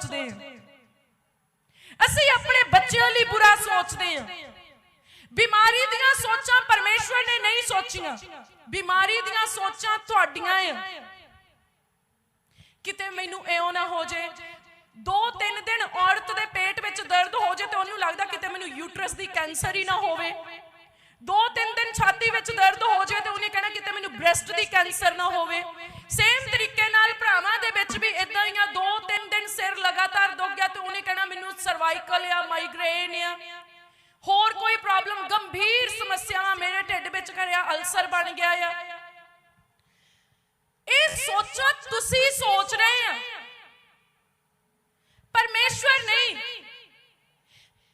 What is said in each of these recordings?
ਸੋਚਦੇ ਹਾਂ। ਅਸੀਂ ਆਪਣੇ ਬੱਚਿਆਂ ਲਈ ਬੁਰਾ ਸੋਚਦੇ ਹਾਂ। ਬਿਮਾਰੀ ਦੀਆਂ ਸੋਚਾਂ ਪਰਮੇਸ਼ਵਰ ਨੇ ਨਹੀਂ ਸੋਚੀਆਂ। ਬਿਮਾਰੀ ਦੀਆਂ ਸੋਚਾਂ ਤੁਹਾਡੀਆਂ ਆ। ਕਿਤੇ ਮੈਨੂੰ ਐਉਂ ਨਾ ਹੋ ਜੇ। ਦੋ ਤਿੰਨ ਦਿਨ ਔਰਤ ਦੇ ਪੇਟ ਵਿੱਚ ਦਰਦ ਹੋ ਜੇ ਤੇ ਉਹਨੂੰ ਲੱਗਦਾ ਕਿਤੇ ਮੈਨੂੰ ਯੂਟਰਸ ਦੀ ਕੈਂਸਰ ਹੀ ਨਾ ਹੋਵੇ। ਦੋ ਤਿੰਨ ਦਿਨ ਛਾਤੀ ਵਿੱਚ ਦਰਦ ਹੋ ਜੇ ਤੇ ਉਹਨੇ ਕਹਿਣਾ ਕਿਤੇ ਮੈਨੂੰ ਬ੍ਰੈਸਟ ਦੀ ਕੈਂਸਰ ਨਾ ਹੋਵੇ। ਸੇਮ ਤਰੀਕੇ ਨਾਲ ਭਰਾਵਾਂ ਦੇ ਵਿੱਚ ਵੀ ਇਦਾਂ ਹੀ ਆ ਦੋ ਤਿੰਨ ਦਿਨ ਸਿਰ ਲਗਾਤਾਰ ਦੁਖ ਗਿਆ ਤੇ ਉਹਨੇ ਕਹਿਣਾ ਮੈਨੂੰ ਸਰਵਾਈਕਲ ਆ ਮਾਈਗ੍ਰੇਨ ਆ। ਹੋਰ ਕੋਈ ਪ੍ਰੋਬਲਮ ਗੰਭੀਰ ਸਮੱਸਿਆਵਾਂ ਮੇਰੇ ਢਿੱਡ ਵਿੱਚ ਕਰਿਆ ਅਲਸਰ ਬਣ ਗਿਆ ਆ। ਇਹ ਸੋਚਾਂ, ਤੁਸੀਂ ਸੋਚ ਰਹੇ ਆ। ਪਰਮੇਸ਼ਵਰ ਨਹੀਂ।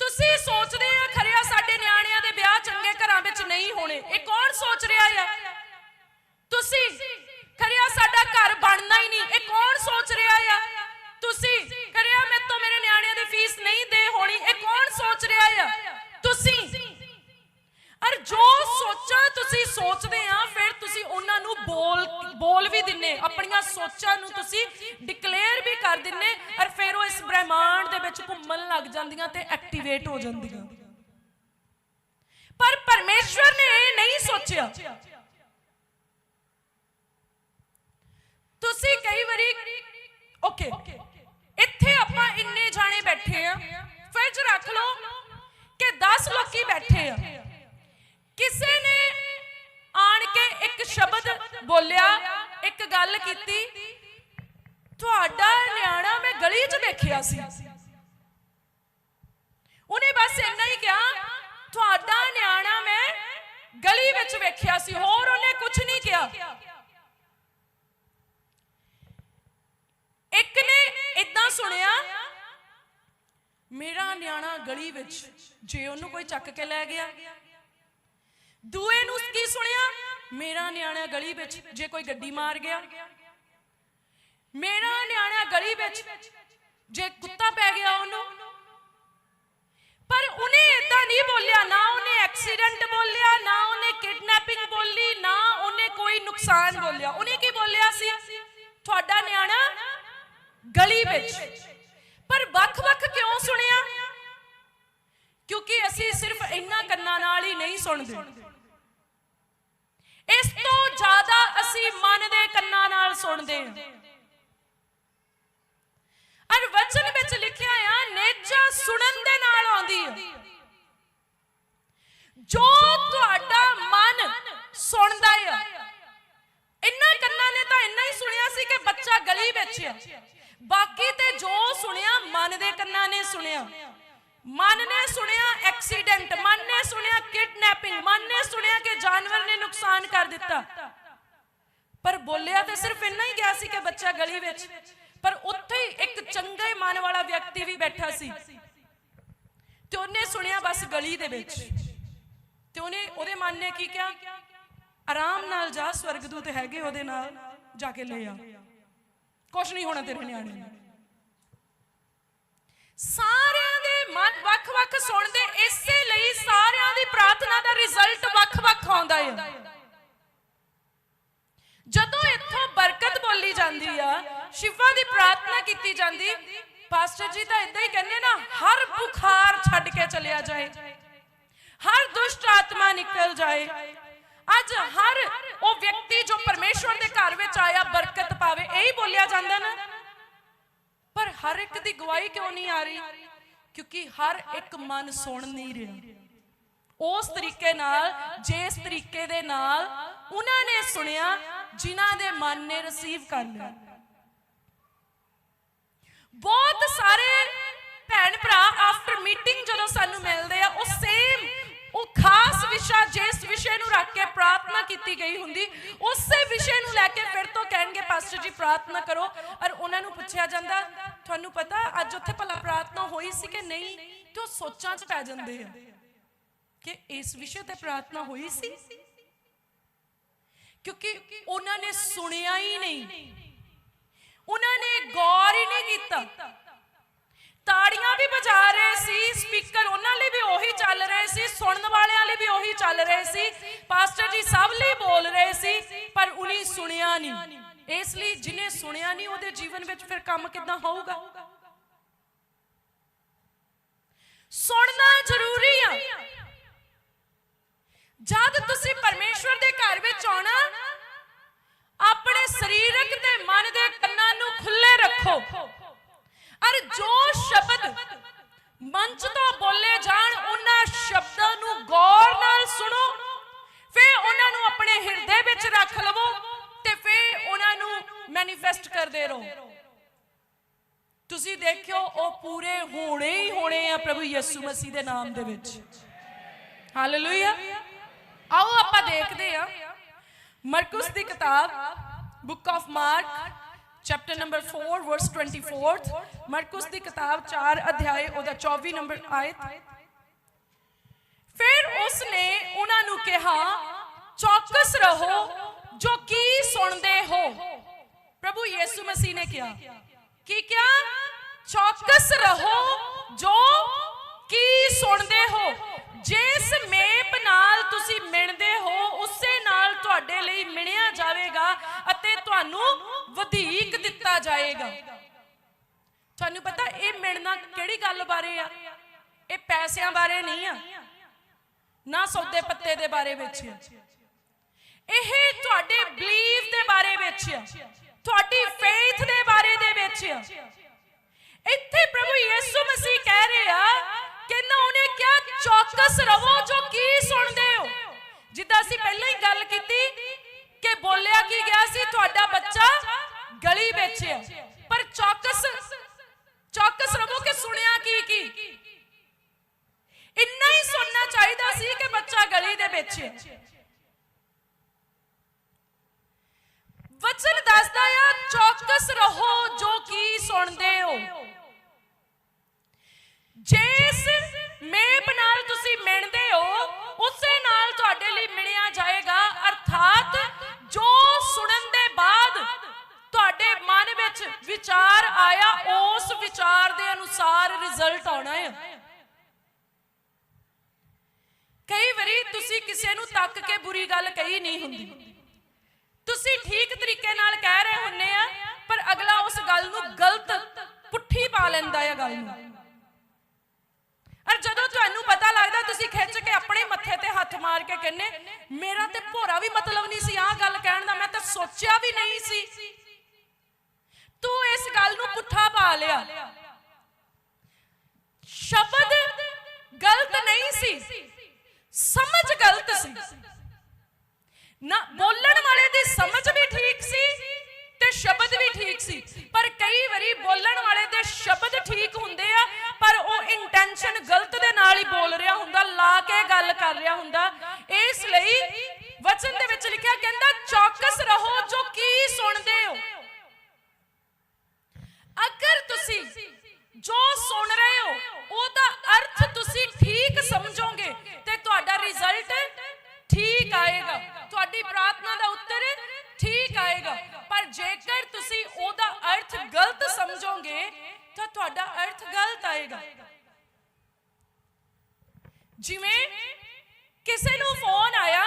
ਤੁਸੀਂ ਨਹੀਂ ਇਹ ਕੌਣ ਸੋਚ ਰਿਹਾ ਆ? ਤੁਸੀਂ ਖਰਿਆ ਸਾਡਾ ਘਰ ਬਣਨਾ ਹੀ ਨਹੀਂ, ਇਹ ਕੌਣ ਸੋਚ ਰਿਹਾ ਆ? ਤੁਸੀਂ ਖਰਿਆ ਮੇਰੇ ਤੋਂ ਮੇਰੇ ਨਿਆਣਿਆਂ ਦੀ ਫੀਸ ਨਹੀਂ ਦੇ ਹੋਣੀ, ਇਹ ਕੌਣ ਸੋਚ ਰਿਹਾ ਆ? ਤੁਸੀਂ ਅਰ ਜੋ ਸੋਚਾਂ ਤੁਸੀਂ ਸੋਚਦੇ ਆ, ਫਿਰ ਤੁਸੀਂ ਉਹਨਾਂ ਨੂੰ ਬੋਲ ਬੋਲ ਵੀ ਦਿੰਨੇ, ਆਪਣੀਆਂ ਸੋਚਾਂ ਨੂੰ ਤੁਸੀਂ ਡਿਕਲੇਅਰ ਵੀ ਕਰ ਦਿੰਨੇ, ਅਰ ਫਿਰ ਉਹ ਇਸ ਬ੍ਰਹਿਮੰਡ ਦੇ ਵਿੱਚ ਘੁੰਮਣ ਲੱਗ ਜਾਂਦੀਆਂ ਤੇ ਐਕਟੀਵੇਟ ਹੋ ਜਾਂਦੀਆਂ। ਪਰ ਪਰਮੇਸ਼ਵਰ ਨੇ ਇਹ ਨਹੀਂ ਸੋਚਿਆ। ਤੁਸੀਂ ਕਈ ਵਾਰੀ ਓਕੇ ਇੱਥੇ ਆਪਾਂ ਇੰਨੇ ਜਾਣੇ ਬੈਠੇ ਆ। ਫਰਜ਼ ਰੱਖ ਲਓ ਕਿ 10 ਲੋਕੀ ਬੈਠੇ ਆ। ਕਿਸੇ ਨੇ ਆਣ ਕੇ ਇੱਕ ਸ਼ਬਦ ਬੋਲਿਆ, ਇੱਕ ਗੱਲ ਕੀਤੀ, ਤੁਹਾਡਾ ਨਿਆਣਾ ਮੈਂ ਗਲੀ 'ਚ ਦੇਖਿਆ ਸੀ। ਉਹਨੇ ਬਸ ਇੰਨਾ ਹੀ ਕਿਹਾ ਤੁਹਾਡਾ ਨਿਆਣਾ ਮੈਂ ਗਲੀ ਵਿੱਚ ਵੇਖਿਆ ਸੀ, ਹੋਰ ਉਹਨੇ ਕੁਝ ਨਹੀਂ ਕਿਹਾ। ਇੱਕ ਨੇ ਇਦਾਂ ਸੁਣਿਆ, ਮੇਰਾ ਨਿਆਣਾ ਗਲੀ ਵਿੱਚ ਜੇ ਉਹਨੂੰ ਕੋਈ ਚੱਕ ਕੇ ਲੈ ਗਿਆ। ਦੂਏ ਨੂੰ ਕੀ ਸੁਣਿਆ, ਮੇਰਾ ਨਿਆਣਾ ਗਲੀ ਵਿੱਚ ਜੇ ਕੋਈ ਗੱਡੀ ਮਾਰ ਗਿਆ। ਮੇਰਾ ਨਿਆਣਾ ਗਲੀ ਵਿੱਚ ਜੇ ਕੁੱਤਾ ਪੈ ਗਿਆ ਉਹਨੂੰ ਪਰ ਉਹਨੇ ਇਦਾਂ ਨਹੀਂ ਬੋਲਿਆ, ਨਾ ਉਹਨੇ ਐਕਸੀਡੈਂਟ ਬੋਲਿਆ, ਨਾ ਉਹਨੇ ਕਿਡਨੈਪਿੰਗ ਬੋਲੀ, ਨਾ ਉਹਨੇ ਕੋਈ ਨੁਕਸਾਨ ਬੋਲਿਆ। ਉਹਨੇ ਕੀ ਬੋਲਿਆ ਸੀ? ਤੁਹਾਡਾ ਨਿਆਣਾ ਗਲੀ ਵਿੱਚ। ਪਰ ਵੱਖ-ਵੱਖ ਕਿਉਂ ਸੁਣਿਆ? ਕਿਉਂਕਿ ਅਸੀਂ ਸਿਰਫ ਇੰਨਾ ਕੰਨਾਂ ਨਾਲ ਹੀ ਨਹੀਂ ਸੁਣਦੇ। ਇਸ ਤੋਂ ਜ਼ਿਆਦਾ ਅਸੀਂ ਮਨ ਦੇ ਕੰਨਾਂ ਨਾਲ ਸੁਣਦੇ ਹਾਂ। ਅਰ ਵਚਨ ਵਿੱਚ ਲਿਖਿਆ ਆ, ਨੇਜਾ ਸੁਣਨ ਦੇ ਨਾਲ ਆਉਂਦੀ ਹੈ ਜੋ ਤੁਹਾਡਾ ਮਨ ਸੁਣਦਾ ਹੈ ਇੰਨਾ ਕੰਨਾਂ ਨੇ ਤਾਂ ਇੰਨਾ ਹੀ ਸੁਣਿਆ ਸੀ ਕਿ ਬੱਚਾ ਗਲੀ ਵਿੱਚ ਹੈ ਬਾਕੀ ਤੇ ਜੋ ਸੁਣਿਆ, ਮਨ ਦੇ ਕੰਨਾਂ ਨੇ ਸੁਣਿਆ। ਮਨ ਨੇ ਸੁਣਿਆ ਐਕਸੀਡੈਂਟ ਮਨ ਨੇ ਸੁਣਿਆ ਕਿਡਨੈਪਿੰਗ ਮਨ ਨੇ ਸੁਣਿਆ ਕਿ ਜਾਨਵਰ ਨੇ ਨੁਕਸਾਨ ਕਰ ਦਿੱਤਾ। ਪਰ ਬੋਲਿਆ ਤੇ ਸਿਰਫ ਇੰਨਾ ਹੀ ਗਿਆ ਸੀ ਕਿ ਬੱਚਾ ਗਲੀ ਵਿੱਚ ਪਰ ਉੱਥੇ ਇੱਕ ਚੰਗੇ ਮਨ ਵਾਲਾ ਵਿਅਕਤੀ ਵੀ ਬੈਠਾ ਸੀ। ਤੇ ਉਹਨੇ ਸੁਣਿਆ ਬਸ ਗਲੀ ਦੇ ਵਿੱਚ। ਤੇ ਉਹਨੇ ਉਹਦੇ ਮਨ ਨੇ ਕੀ ਕਿਹਾ? ਆਰਾਮ ਨਾਲ ਜਾ, ਸਵਰਗਦੂਤ ਹੈਗੇ ਉਹਦੇ ਨਾਲ, ਜਾ ਕੇ ਲੈ ਆ। ਕੁਛ ਨਹੀਂ ਹੋਣਾ ਤੇਰੇ ਨਿਆਣੇ ਸਾਰਿਆਂ ਦੇ ਮਨ ਵੱਖ-ਵੱਖ ਸੁਣਦੇ, ਇਸੇ ਲਈ ਸਾਰਿਆਂ ਦੀ ਪ੍ਰਾਰਥਨਾ ਦਾ ਰਿਜ਼ਲਟ ਵੱਖ-ਵੱਖ ਆਉਂਦਾ ਹੈ ਜਦੋਂ ਇੱਥੋਂ ਬਰਕਤ ਬੋਲੀ ਜਾਂਦੀ ਆ ਸ਼ਿਫਾ ਦੀ ਪ੍ਰਾਰਥਨਾ ਕੀਤੀ ਜਾਂਦੀ। ਪਾਸਟਰ ਜੀ ਤਾਂ ਇਦਾਂ ਹੀ ਕਹਿੰਦੇ ਨਾ, ਹਰ ਬੁਖਾਰ ਛੱਡ ਕੇ ਚਲਿਆ ਜਾਏ। ਹਰ ਦੁਸ਼ਟ ਆਤਮਾ ਨਿਕਲ ਜਾਏ। ਅੱਜ ਹਰ ਉਹ ਵਿਅਕਤੀ ਜੋ ਪਰਮੇਸ਼ਵਰ ਦੇ ਘਰ ਵਿੱਚ ਆਇਆ, ਬਰਕਤ ਪਾਵੇ, ਇਹੀ ਬੋਲਿਆ ਜਾਂਦਾ ਨਾ। ਪਰ ਹਰ ਇੱਕ ਦੀ ਗਵਾਹੀ ਕਿਉਂ ਨਹੀਂ ਆ ਰਹੀ? ਕਿਉਂਕਿ ਹਰ ਇੱਕ ਮਨ ਸੁਣ ਨਹੀਂ ਰਿਹਾ। ਉਸ ਤਰੀਕੇ ਨਾਲ, ਜਿਸ ਤਰੀਕੇ ਦੇ ਨਾਲ ਉਹਨਾਂ ਨੇ ਸੁਣਿਆ, ਜਿਨ੍ਹਾਂ ਦੇ ਮਨ ਨੇ ਰਿਸੀਵ ਕਰ ਲਿਆ। ਬਹੁਤ ਸਾਰੇ ਭੈਣ ਭਰਾ ਆਫਟਰ ਮੀਟਿੰਗ ਜਦੋਂ ਸਾਨੂੰ ਮਿਲਦੇ ਆ, ਉਹ ਸੇਮ ਉਹ ਖਾਸ ਵਿਸ਼ਾ ਜਿਸ ਵਿਸ਼ੇ ਨੂੰ ਰੱਖ ਕੇ ਪ੍ਰਾਰਥਨਾ ਕੀਤੀ ਗਈ ਹੁੰਦੀ, ਉਸੇ ਵਿਸ਼ੇ ਨੂੰ ਲੈ ਕੇ ਫਿਰ ਤੋਂ ਕਹਿਣਗੇ ਪਾਸਟਰ ਜੀ, ਪ੍ਰਾਰਥਨਾ ਕਰੋ। ਔਰ ਉਹਨਾਂ ਨੂੰ ਪੁੱਛਿਆ ਜਾਂਦਾ, ਤੁਹਾਨੂੰ ਪਤਾ ਅੱਜ ਉੱਥੇ ਭਲਾ ਪ੍ਰਾਰਥਨਾ ਹੋਈ ਸੀ ਕਿ ਨਹੀਂ? ਤੇ ਉਹ ਸੋਚਾਂ 'ਚ ਪੈ ਜਾਂਦੇ ਆ ਕਿ ਇਸ ਵਿਸ਼ੇ ਤੇ ਪ੍ਰਾਰਥਨਾ ਹੋਈ ਸੀ। ਕਿਉਂਕਿ ਉਹਨਾਂ ਨੇ ਸੁਣਿਆ ਹੀ ਨਹੀਂ। ਉਹਨਾਂ ਨੇ ਗੌਰ ਹੀ ਨਹੀਂ ਕੀਤਾ। ਤਾੜੀਆਂ ਵੀ ਵਜਾ ਰਹੇ ਸੀ, ਸਪੀਕਰ ਉਹਨਾਂ ਲਈ ਵੀ ਉਹੀ ਚੱਲ ਰਹੇ ਸੀ, ਸੁਣਨ ਵਾਲਿਆਂ ਲਈ ਵੀ ਉਹੀ ਚੱਲ ਰਹੇ ਸੀ, ਪਾਸਟਰ ਜੀ ਸਭ ਲਈ ਬੋਲ ਰਹੇ ਸੀ, ਪਰ ਉਹਨੇ ਸੁਣਿਆ ਨਹੀਂ। ਇਸ ਲਈ ਜਿਹਨੇ ਸੁਣਿਆ ਨਹੀਂ, ਉਹਦੇ ਜੀਵਨ ਵਿੱਚ ਫਿਰ ਕੰਮ ਕਿੱਦਾਂ ਹੋਊਗਾ? ਸੁਣਨਾ ਜ਼ਰੂਰੀ ਆ। ਜਦ ਤੁਸੀਂ ਪਰਮੇਸ਼ਵਰ ਦੇ ਘਰ ਵਿੱਚ ਆਉਣਾ ਆਪਣੇ ਸਰੀਰਕ ਤੇ ਮਨ ਦੇ ਕੰਨਾਂ ਨੂੰ ਖੁੱਲੇ ਰੱਖੋ। ਅਰ ਜੋ ਸ਼ਬਦ ਮੰਚ ਤੋਂ ਬੋਲੇ ਜਾਣ, ਉਹਨਾਂ ਸ਼ਬਦਾਂ ਨੂੰ ਗੌਰ ਨਾਲ ਸੁਣੋ, ਫਿਰ ਉਹਨਾਂ ਨੂੰ ਆਪਣੇ ਹਿਰਦੇ ਵਿੱਚ ਰੱਖ ਲਵੋ ਤੇ ਫਿਰ ਉਹਨਾਂ ਨੂੰ ਮੈਨੀਫੈਸਟ ਕਰਦੇ ਰਹੋ। ਤੁਸੀਂ ਦੇਖਿਓ, ਉਹ ਪੂਰੇ ਹੋਣੇ ਹੀ ਹੋਣੇ ਆ ਪ੍ਰਭੂ ਯਿਸੂ ਮਸੀਹ ਦੇ ਨਾਮ ਦੇ ਵਿੱਚ। ਹਾਲੇਲੂਇਆ ਆਓ ਆਪਾਂ ਦੇਖਦੇ ਆ ਮਰਕਸ ਦੀ ਕਿਤਾਬ book of Mark chapter number 4 verse 24 ਮਰਕਸ ਦੀ ਕਿਤਾਬ 4 ਅਧਿਆਏ, ਉਹਦਾ 24 ਨੰਬਰ ਆਇਤ। ਫਿਰ ਉਸ ਨੇ ਉਹਨਾਂ ਨੂੰ ਕਿਹਾ, ਚੌਕਸ ਰਹੋ ਜੋ ਕੀ ਸੁਣਦੇ ਹੋ। ਪ੍ਰਭੂ ਯਿਸੂ ਮਸੀਹ ਨੇ ਕਿਹਾ, ਕੀ ਕਿਹਾ? ਚੌਕਸ ਰਹੋ ਜੋ ਕੀ ਸੁਣਦੇ ਹੋ। ਜਿਸ ਮੇਪ ਨਾਲ ਤੁਸੀਂ ਮਿਣਦੇ ਹੋ, ਉਸੇ ਤੁਹਾਡੇ ਲਈ ਮਿਣਿਆ ਜਾਵੇਗਾ ਅਤੇ ਤੁਹਾਨੂੰ ਵਧੇਕ ਦਿੱਤਾ ਜਾਏਗਾ। ਤੁਹਾਨੂੰ ਪਤਾ ਇਹ ਮਿਲਣਾ ਕਿਹੜੀ ਗੱਲ ਬਾਰੇ ਆ? ਇਹ ਪੈਸਿਆਂ ਬਾਰੇ ਨਹੀਂ ਆ। ਨਾ ਸੌਦੇ ਪੱਤੇ ਦੇ ਬਾਰੇ ਵਿੱਚ ਇਹ ਤੁਹਾਡੇ ਬਲੀਵ ਦੇ ਬਾਰੇ ਵਿੱਚ ਤੁਹਾਡੀ ਫੇਥ ਦੇ ਬਾਰੇ ਦੇ ਵਿੱਚ ਇੱਥੇ ਪ੍ਰਭੂ ਯਿਸੂ ਮਸੀਹ ਕਹਿ ਰਹੇ ਆ ਕਹਿੰਦਾ ਉਹਨੇ ਕਿਹਾ, ਚੌਕਸ ਰਹੋ ਜੋ ਕੀ ਸੁਣਦੇ ਹੋ। ਜਿੱਦਾਂ ਅਸੀਂ ਪਹਿਲਾਂ ਹੀ ਗੱਲ ਕੀਤੀ ਕਿ ਬੋਲਿਆ ਕੀ ਗਿਆ ਸੀ, ਤੁਹਾਡਾ ਬੱਚਾ ਗਲੀ ਵਿੱਚ ਆ। ਪਰ ਚੌਕਸ ਚੌਕਸ ਰਹੋ ਕਿ ਸੁਣਿਆ ਕੀ ਕੀ? ਇੰਨਾ ਹੀ ਸੁਣਨਾ ਚਾਹੀਦਾ ਸੀ ਕਿ ਬੱਚਾ ਗਲੀ ਦੇ ਵਿੱਚ ਹੈ ਵਚਨ ਦੱਸਦਾ ਆ, ਚੌਕਸ ਰਹੋ ਜੋ ਕੀ ਸੁਣਦੇ ਹੋ। ਜਿਸ ਮੇਪ ਨਾਲ ਤੁਸੀਂ ਮਿਲਦੇ ਹੋ ਉਸੇ ਨਾਲ ਤੁਹਾਡੇ ਲਈ ਮਿਣਿਆ ਜਾਏਗਾ, ਅਰਥਾਤ ਜੋ ਸੁਣਨ ਦੇ ਬਾਅਦ ਤੁਹਾਡੇ ਮਨ ਵਿੱਚ ਵਿਚਾਰ ਆਇਆ, ਉਸ ਵਿਚਾਰ ਦੇ ਅਨੁਸਾਰ ਰਿਜ਼ਲਟ ਆਉਣਾ ਹੈ। ਕਈ ਵਾਰੀ ਤੁਸੀਂ ਕਿਸੇ ਨੂੰ ਤੱਕ ਕੇ ਬੁਰੀ ਗੱਲ ਕਹੀ ਨਹੀਂ ਹੁੰਦੀ। ਤੁਸੀਂ ਠੀਕ ਤਰੀਕੇ ਨਾਲ ਕਹਿ ਰਹੇ ਹੁੰਨੇ ਆ, ਪਰ ਅਗਲਾ ਉਸ ਗੱਲ ਨੂੰ ਗਲਤ ਪੁੱਠੀ ਪਾ ਲੈਂਦਾ ਹੈ ਗੱਲ ਨੂੰ। ਅਰ ਜਦੋਂ ਤੁਹਾਨੂੰ ਪਤਾ ਲੱਗਦਾ ਤੁਸੀਂ ਖਿੱਚ ਕੇ ਆਪਣੇ ਮੱਥੇ ਤੇ ਹੱਥ ਮਾਰ ਕੇ ਕਹਿੰਨੇ ਮੇਰਾ ਤੇ ਭੋਰਾ ਵੀ ਮਤਲਬ ਨਹੀਂ ਸੀ, ਆਹ ਗੱਲ ਕਹਿਣ ਦਾ ਮੈਂ ਤਾਂ ਸੋਚਿਆ ਵੀ ਨਹੀਂ ਸੀ। ਤੂੰ ਇਸ ਗੱਲ ਨੂੰ ਪੁੱਠਾ ਪਾ ਲਿਆ। ਸ਼ਬਦ ਗਲਤ ਨਹੀਂ ਸੀ, ਸਮਝ ਗਲਤ ਸੀ। ਨਾ, ਬੋਲਣ ਵਾਲੇ ਦੀ ਸਮਝ ਵੀ ਠੀਕ ਸੀ ਤੇ ਸ਼ਬਦ ਵੀ ਠੀਕ ਸੀ। ਪਰ ਕਈ ਵਾਰੀ ਬੋਲਣ ਵਾਲੇ ਦੇ ਸ਼ਬਦ ਠੀਕ ਹੁੰਦੇ ਆ, ਪਰ ਉਹ ਇੰਟੈਂਸ਼ਨ ਗਲਤ ਦੇ ਨਾਲ ਹੀ ਬੋਲ ਰਿਹਾ ਹੁੰਦਾ, ਲਾ ਕੇ ਗੱਲ ਕਰ ਰਿਹਾ ਹੁੰਦਾ। ਇਸ ਲਈ ਵਚਨ ਦੇ ਵਿੱਚ ਲਿਖਿਆ ਕਹਿੰਦਾ ਚੌਕਸ ਰਹੋ ਜੋ ਕੀ ਸੁਣਦੇ ਹੋ ਅਗਰ ਤੁਸੀਂ ਜੋ ਸੁਣ ਰਹੇ ਹੋ ਉਹਦਾ ਅਰਥ ਤੁਸੀਂ ਠੀਕ ਸਮਝੋਗੇ ਤੇ ਤੁਹਾਡਾ ਰਿਜ਼ਲਟ ਠੀਕ ਆਏਗਾ ਤੁਹਾਡੀ ਪ੍ਰਾਰਥਨਾ ਦਾ ਉੱਤਰ ਠੀਕ ਆਏਗਾ ਪਰ ਜੇਕਰ ਤੁਸੀਂ ਉਹਦਾ ਅਰਥ ਗਲਤ ਸਮਝੋਗੇ ਤਾਂ ਤੁਹਾਡਾ ਅਰਥ ਗਲਤ ਆਏਗਾ ਜਿਵੇਂ ਕਿਸੇ ਨੂੰ ਫੋਨ ਆਇਆ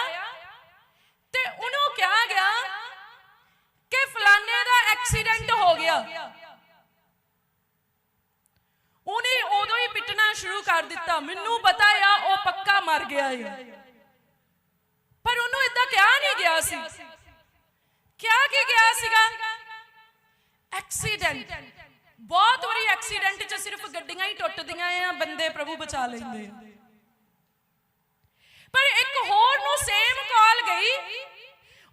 ਤੇ ਉਹਨੂੰ ਕਿਹਾ ਗਿਆ ਕਿ ਫਲਾਣੇ ਦਾ ਐਕਸੀਡੈਂਟ ਹੋ ਗਿਆ ਉਹਨੇ ਉਦੋਂ ਹੀ ਪਿੱਟਣਾ ਸ਼ੁਰੂ ਕਰ ਦਿੱਤਾ ਮੈਨੂੰ ਪਤਾ ਆ ਉਹ ਪੱਕਾ ਮਰ ਗਿਆ ਹੈ ਪਰ ਉਹਨੂੰ ਇਦਾਂ ਕਿਹਾ ਨਹੀਂ ਗਿਆ ਸੀ ਕਿਹਾ ਕੀ ਗਿਆ ਸੀਗਾ ਐਕਸੀਡੈਂਟ ਬਹੁਤ ਵਾਰੀ ਐਕਸੀਡੈਂਟ 'ਚ ਸਿਰਫ ਗੱਡੀਆਂ ਹੀ ਟੁੱਟਦੀਆਂ ਆ ਬੰਦੇ ਪ੍ਰਭੂ ਬਚਾ ਲੈਂਦੇ ਪਰ ਇੱਕ ਹੋਰ ਨੂੰ ਸੇਮ ਕਾਲ ਗਈ।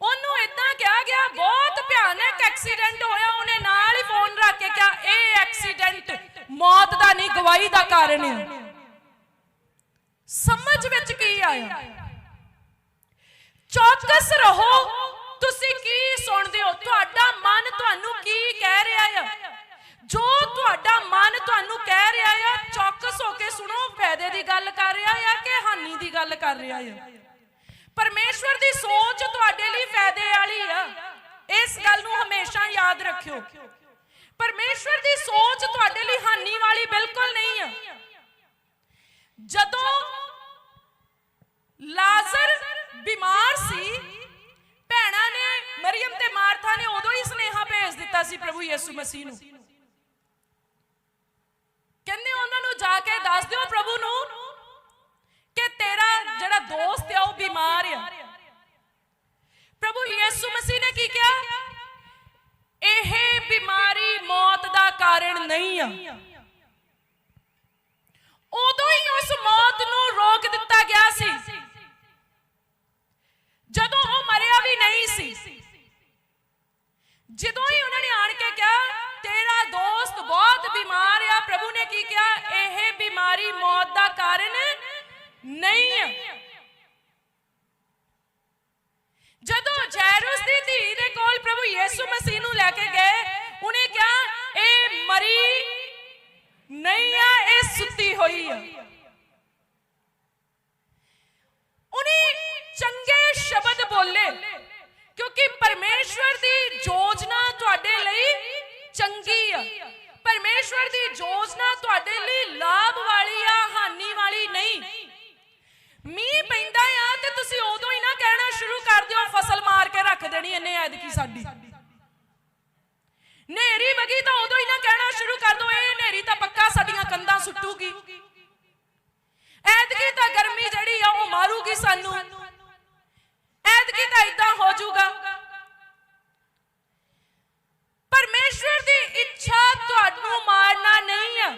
ਉਹਨੂੰ ਇਦਾਂ ਕਿਹਾ ਗਿਆ, ਬਹੁਤ ਭਿਆਨਕ ਐਕਸੀਡੈਂਟ ਹੋਇਆ। ਉਹਨੇ ਨਾਲ ਹੀ ਫੋਨ ਰੱਖ ਕੇ ਕਿਹਾ, ਇਹ ਐਕਸੀਡੈਂਟ ਮੌਤ ਦਾ ਨਹੀਂ, ਗਵਾਹੀ ਦਾ ਕਾਰਨ ਹੈ ਸਮਝ ਵਿੱਚ ਕੀ ਆਇਆ? ਚੌਕਸ ਰਹੋ। ਤੁਸੀਂ ਕੀ ਸੁਣਦੇ ਹੋ? ਤੁਹਾਡਾ ਮਨ ਤੁਹਾਨੂੰ ਕੀ ਕਹਿ ਰਿਹਾ ਹੈ ਜੋ ਤੁਹਾਡਾ ਮਨ ਤੁਹਾਨੂੰ ਕਹਿ ਰਿਹਾ ਆ, ਚੌਕਸ ਹੋ ਕੇ ਸੁਣੋ ਫਾਇਦੇ ਦੀ ਗੱਲ ਕਰ ਰਿਹਾ ਹੈ ਕਿ ਹਾਨੀ ਦੀ ਗੱਲ ਕਰ ਰਿਹਾ ਹੈ ਪਰਮੇਸ਼ਵਰ ਦੀ ਸੋਚ ਤੁਹਾਡੇ ਲਈ ਫਾਇਦੇ ਵਾਲੀ ਆ। ਇਸ ਗੱਲ ਨੂੰ ਹਮੇਸ਼ਾ ਯਾਦ ਰੱਖਿਓ। ਪਰਮੇਸ਼ਵਰ ਦੀ ਸੋਚ ਤੁਹਾਡੇ ਲਈ ਹਾਨੀ ਵਾਲੀ ਬਿਲਕੁਲ ਨਹੀਂ ਆ। ਜਦੋਂ ਲਾਜ਼ਰ ਬਿਮਾਰ ਸੀ, ਭੈਣਾਂ ਨੇ ਮਰੀਮ ਤੇ ਮਾਰਥਾ ਨੇ ਉਦੋਂ ਹੀ ਸੁਨੇਹਾ ਭੇਜ ਦਿੱਤਾ ਸੀ ਪ੍ਰਭੂ ਯਿਸੂ ਮਸੀਹ ਨੂੰ। ਕਹਿੰਦੇ ਉਹਨਾਂ ਨੂੰ ਜਾ ਕੇ ਦੱਸ ਦਿਓ ਪ੍ਰਭੂ ਨੂੰ ਕਿ ਤੇਰਾ ਜਿਹੜਾ ਦੋਸਤ ਆ ਉਹ ਬਿਮਾਰ ਆ। ਪ੍ਰਭੂ ਯਿਸੂ ਮਸੀਹ ਨੇ ਕੀ ਕਿਹਾ? ਇਹ ਬਿਮਾਰੀ ਮੌਤ ਦਾ ਕਾਰਨ ਨਹੀਂ ਆ। ਉਦੋਂ ਹੀ ਉਸ ਮੌਤ ਨੂੰ ਰੋਕ ਦਿੱਤਾ ਗਿਆ ਸੀ। ਜਦੋਂ ਉਹ ਮਰਿਆ ਵੀ ਨਹੀਂ ਸੀ, ਜਦੋਂ ਹੀ ਉਹਨਾਂ ਨੇ ਆਣ ਕੇ ਕਿਹਾ ਤੇਰਾ ਦੋਸਤ ਬਹੁਤ ਬਿਮਾਰ ਆ। ਪ੍ਰਭੂ ਨੇ ਕੀ ਕਿਹਾ? ਇਹ ਬਿਮਾਰੀ ਮੌਤ ਦਾ ਕਾਰਨ ਨਹੀਂ ਆ। ਜਦੋਂ ਜੈਰਸ ਦੀ ਧੀ ਦੇ ਕੋਲ ਪ੍ਰਭੂ ਯਿਸੂ ਮਸੀਹ ਨੂੰ ਲੈ ਕੇ ਗਏ, ਉਹਨੇ ਕਿਹਾ, ਇਹ ਮਰੀ ਨਹੀਂ ਆ, ਇਹ ਸੁੱਤੀ ਹੋਈ ਆ। ਉਹਨੇ ਚੰਗੇ ਸ਼ਬਦ ਬੋਲੇ। ਰੱਖ ਦੇਣੀ ਇਹਨੇ ਐਦਕੀ ਸਾਡੀ। ਨੇਰੀ ਵਗੀ ਤਾਂ ਉਦੋਂ ਹੀ ਨਾ ਕਹਿਣਾ ਸ਼ੁਰੂ ਕਰ ਦਿਓ ਇਹ ਨੇਰੀ ਤਾਂ ਪੱਕਾ ਸਾਡੀਆਂ ਕੰਧਾਂ ਸੁੱਟੂਗੀ। ਐਦਕੀ ਤਾਂ ਗਰਮੀ ਜਿਹੜੀ ਆ, ਉਹ ਮਾਰੂਗੀ ਸਾਨੂੰ। ਐਦਕੀ ਤਾਂ ਇਦਾਂ ਹੋ ਜਾਊਗਾ ਪਰਮੇਸ਼ਵਰ ਦੀ ਇੱਛਾ ਤੁਹਾਨੂੰ ਮਾਰਨਾ ਨਹੀਂ ਆ।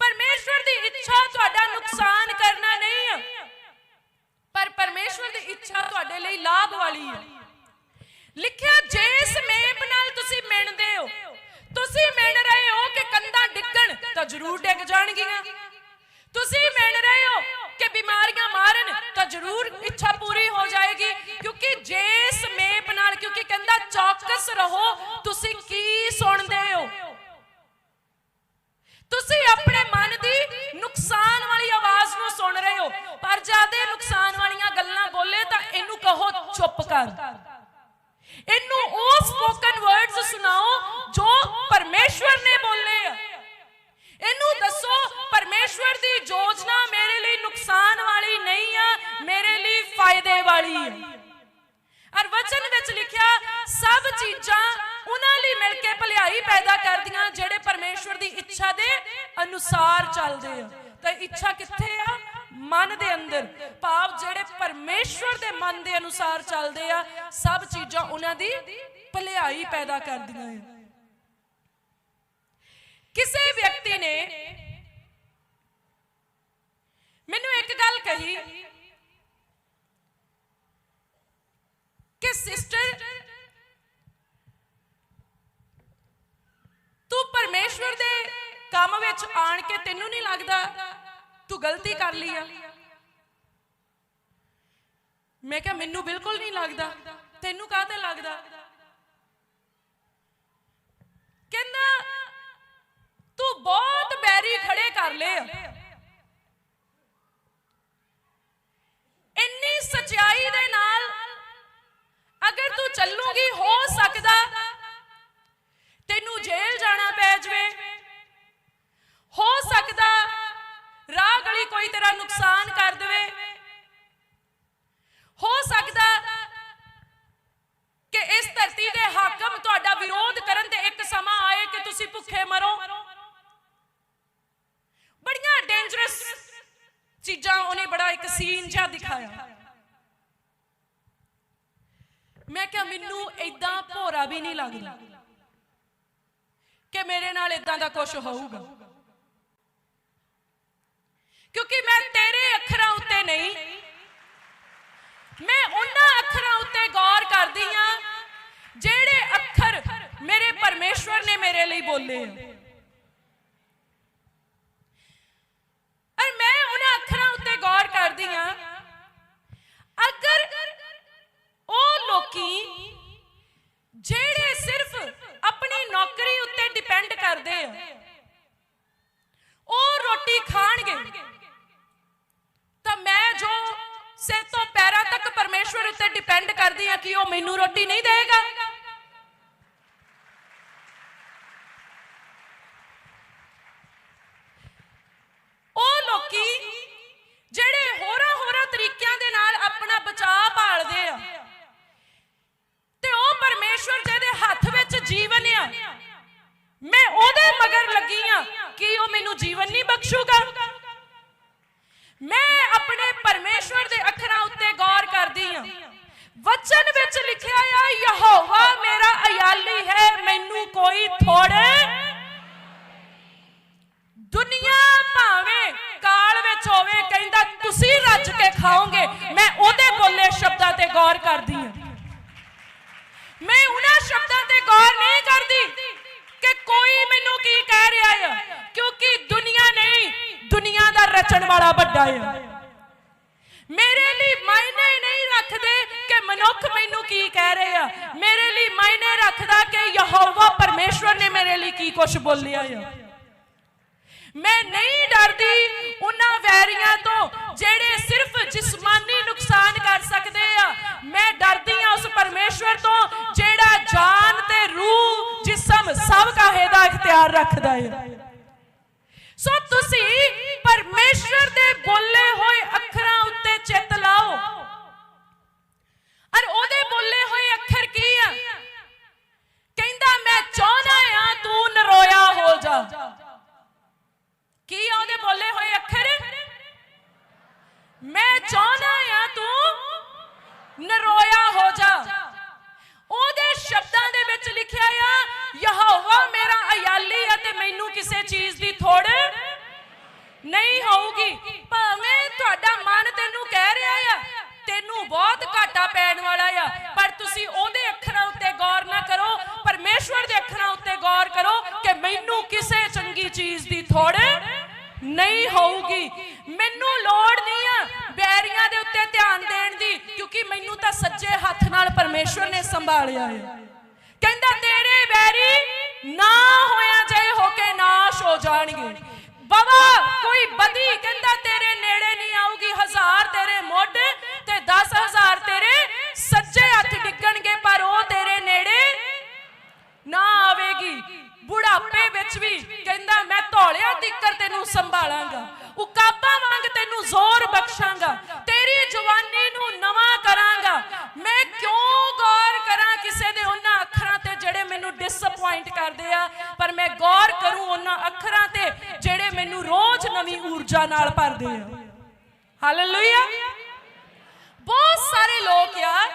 ਪਰਮੇਸ਼ਵਰ ਦੀ ਇੱਛਾ ਤੁਹਾਡਾ ਨੁਕਸਾਨ ਕਰਨਾ ਨਹੀਂ ਆ। ਪਰ ਪਰਮੇਸ਼ਵਰ ਦੀ ਇੱਛਾ ਤੁਹਾਡੇ ਲਈ ਲਾਭ ਵਾਲੀ ਹੈ। ਲਿਖਿਆ ਜਿਸ ਮੇਪ ਨਾਲ ਤੁਸੀਂ ਮਿਣਦੇ ਹੋ, ਤੁਸੀਂ ਮਿਣ ਰਹੇ ਹੋ ਕਿ ਕੰਧਾਂ ਡਿੱਗਣ ਤਾਂ ਜ਼ਰੂਰ ਡਿੱਗ ਜਾਣਗੀਆਂ। ਕਰਦੀਆਂ ਆ। ਕਿਸੇ ਵਿਅਕਤੀ ਨੇ ਮੈਨੂੰ ਇੱਕ ਗੱਲ ਕਹੀ ਕਿ ਸਿਸਟਰ, ਤੂੰ ਪਰਮੇਸ਼ਵਰ ਦੇ ਕੰਮ ਵਿੱਚ ਆਣ ਕੇ ਤੈਨੂੰ ਨਹੀਂ ਲੱਗਦਾ ਤੂੰ ਗਲਤੀ ਕਰ ਲਈ ਆ? ਮੈਂ ਕਿਹਾ ਮੈਨੂੰ ਬਿਲਕੁਲ ਨਹੀਂ ਲੱਗਦਾ। ਤੈਨੂੰ ਕਾਹਤੇ ਲੱਗਦਾ ਕਹਿੰਦਾ ਤੂੰ ਬਹੁਤ ਬੈਰੀ ਖੜੇ ਕਰ ਲਏ ਆ। ਇੰਨੀ ਸਚਾਈ ਦੇ ਨਾਲ ਅਗਰ ਤੂੰ ਚੱਲੂਗੀ, ਹੋ ਸਕਦਾ ਤੈਨੂੰ ਜੇਲ੍ਹ ਜਾਣਾ ਪੈ ਜਵੇ। ਹੋ ਸਕਦਾ ਰਾਹ ਗਲੀ ਕੋਈ ਤੇਰਾ ਨੁਕਸਾਨ ਕਰ ਦੇਵੇ। ਹੋ ਸਕਦਾ ਕਿ ਇਸ ਧਰਤੀ ਦੇ ਹਾਕਮ ਤੁਹਾਡਾ ਵਿਰੋਧ ਕਰਨ ਤੇ ਇੱਕ ਸਮਾਂ ਆਏ ਕਿ ਤੁਸੀਂ ਭੁੱਖੇ ਮਰੋ ਬੜੀਆਂ ਡੇਂਜਰਸ ਚੀਜ਼ਾਂ ਉਹਨੇ ਬੜਾ ਇੱਕ ਸੀਨ ਜਿਹਾ ਮੈਂ ਕਿਹਾ, ਮੈਨੂੰ ਇਦਾਂ ਭੋਰਾ ਵੀ ਨਹੀਂ ਲੱਗਦਾ ਕਿ ਮੇਰੇ ਨਾਲ ਇਦਾਂ ਦਾ ਕੁਝ ਹੋਊਗਾ। ਕਿਉਂਕਿ ਮੈਂ ਤੇਰੇ ਅੱਖਰਾਂ ਉੱਤੇ ਨਹੀਂ, ਮੈਂ ਉਹਨਾਂ ਅੱਖਰਾਂ ਉੱਤੇ ਗੌਰ ਕਰਦੀ ਆ ਜਿਹੜੇ ਅੱਖਰ ਮੇਰੇ ਪਰਮੇਸ਼ਵਰ ਨੇ ਮੇਰੇ ਲਈ ਬੋਲੇ ਆ। ਔਰ ਮੈਂ ਉਹਨਾਂ ਅੱਖਰਾਂ ਉੱਤੇ ਗੌਰ ਕਰਦੀ ਆ ਅਗਰ ਉਹ ਲੋਕੀ ਜਿਹੜੇ ਸਿਰਫ ਆਪਣੀ ਨੌਕਰੀ ਉੱਤੇ ਡਿਪੈਂਡ ਕਰਦੇ ਆ, ਉਹ ਰੋਟੀ ਖਾਣਗੇ, ਤਾਂ ਮੈਂ ਜੋ ਸਿਰ ਤੋਂ ਪੈਰਾਂ ਤੱਕ ਪਰਮੇਸ਼ਵਰ ਉੱਤੇ ਡਿਪੈਂਡ ਕਰਦੀ ਆ ਕਿ ਉਹ ਮੈਨੂੰ ਰੋਟੀ ਨਹੀਂ ਦੇਵੇਗਾ। ਦਾ ਵੱਡਾ ਹੈ ਮੇਰੇ ਲਈ ਮਾਇਨੇ ਨਹੀਂ ਰੱਖਦੇ ਕਿ ਮਨੁੱਖ ਮੈਨੂੰ ਕੀ ਕਹਿ ਰਹੇ ਆ। ਮੇਰੇ ਲਈ ਮਾਇਨੇ ਰੱਖਦਾ ਕਿ ਯਹੋਵਾ ਪਰਮੇਸ਼ਵਰ ਨੇ ਮੇਰੇ ਲਈ ਕੀ ਕੁਝ ਬੋਲਿਆ ਆ। ਮੈਂ ਨਹੀਂ ਡਰਦੀ ਉਹਨਾਂ ਵੈਰੀਆਂ ਤੋਂ ਜਿਹੜੇ ਸਿਰਫ ਜਿਸਮਾਨੀ ਨੁਕਸਾਨ ਕਰ ਸਕਦੇ ਆ। ਮੈਂ ਡਰਦੀ ਆ ਉਸ ਪਰਮੇਸ਼ਵਰ ਤੋਂ ਜਿਹੜਾ ਜਾਨ ਤੇ ਰੂਹ, ਜਿਸਮ ਸਭ ਕਾਹੇ ਦਾ ਇਖਤਿਆਰ ਰੱਖਦਾ ਹੈ ਸੋ ਤੁਸੀਂ ਪਰਮੇਸ਼ਵਰ ਦੇ ਬੋਲੇ ਹੋਏ ਅੱਖਰਾਂ ਉੱਤੇ ਚਿੱਤ ਲਾਓ। ਔਰ ਉਹਦੇ ਬੋਲੇ ਹੋਏ ਅੱਖਰ ਕੀ ਆ? ਕਹਿੰਦਾ, ਮੈਂ ਚਾਹਨਾ ਆ ਤੂੰ ਨਰੋਇਆ ਹੋ ਜਾ। ਕੀ ਆ ਉਹਦੇ ਬੋਲੇ ਹੋਏ ਅੱਖਰ? ਮੈਂ ਚਾਹਨਾ ਆ ਤੂੰ ਨਰੋਇਆ ਹੋ ਜਾ। ਨਹੀਂ ਹੋਊਗੀ। ਭਾਵੇਂ ਤੁਹਾਡਾ ਮਨ ਤੈਨੂੰ ਕਹਿ ਰਿਹਾ ਆ, ਤੈਨੂੰ ਬਹੁਤ ਘਾਟਾ ਪੈਣ ਵਾਲਾ ਆ, ਪਰ ਤੁਸੀਂ ਉਹਦੇ ਅੱਖਰਾਂ ਉੱਤੇ ਗੌਰ ਨਾ ਕਰੋ, ਪਰਮੇਸ਼ਵਰ ਦੇ ਅੱਖਰਾਂ ਉੱਤੇ ਗੌਰ ਕਰੋ ਕਿ ਮੈਨੂੰ ਕਿਸੇ ਚੰਗੀ ਚੀਜ਼ ਦੀ ਥੋੜ ਨਹੀਂ ਹੋਊਗੀ। ਮੈਨੂੰ ਲੋੜ ਨਹੀਂ ਆ ਬੈਰੀਆਂ ਦੇ ਉੱਤੇ ਧਿਆਨ ਦੇਣ ਦੀ, ਕਿਉਂਕਿ ਮੈਨੂੰ ਤਾਂ ਸੱਜੇ ਹੱਥ ਨਾਲ ਪਰਮੇਸ਼ਵਰ ਨੇ ਸੰਭਾਲਿਆ ਹੈ ਕਹਿੰਦਾ, ਤੇਰੇ ਬੈਰੀ ਨਾ ਹੋਇਆ ਜੇ ਹੋ ਕੇ ਨਾਸ਼ ਹੋ ਜਾਣਗੇ। ਬਾਬਾ, ਕੋਈ ਬਦੀ ਕਹਿੰਦਾ ਤੇਰੇ ਨੇੜੇ ਨਹੀਂ ਆਊਗੀ, ਹਜ਼ਾਰ ਤੇਰੇ ਮੋਢੇ ਤੇ 10000 ਤੇਰੇ ਸੱਜੇ ਹੱਥ ਡਿੱਗਣਗੇ, ਪਰ ਉਹ ਤੇਰੇ ਨੇੜੇ ਨਾ ਆਵੇਗੀ। ਬੁਢਾਪੇ ਵਿੱਚ ਵੀ ਕਹਿੰਦਾ, ਮੈਂ ਧੌਲਿਆਂ ਤੀਕਰ ਤੈਨੂੰ ਸੰਭਾਲਾਂਗਾ, ਉਕਾਬਾਂ ਵਾਂਗ ਤੈਨੂੰ ਜ਼ੋਰ ਬਖਸ਼ਾਂਗਾ ਨਵੀਂ ਨਾਲ ਭਰਦੇ ਆ। ਹਾਲੇਲੂਇਆ ਬਹੁਤ ਸਾਰੇ ਲੋਕ ਯਾਰ,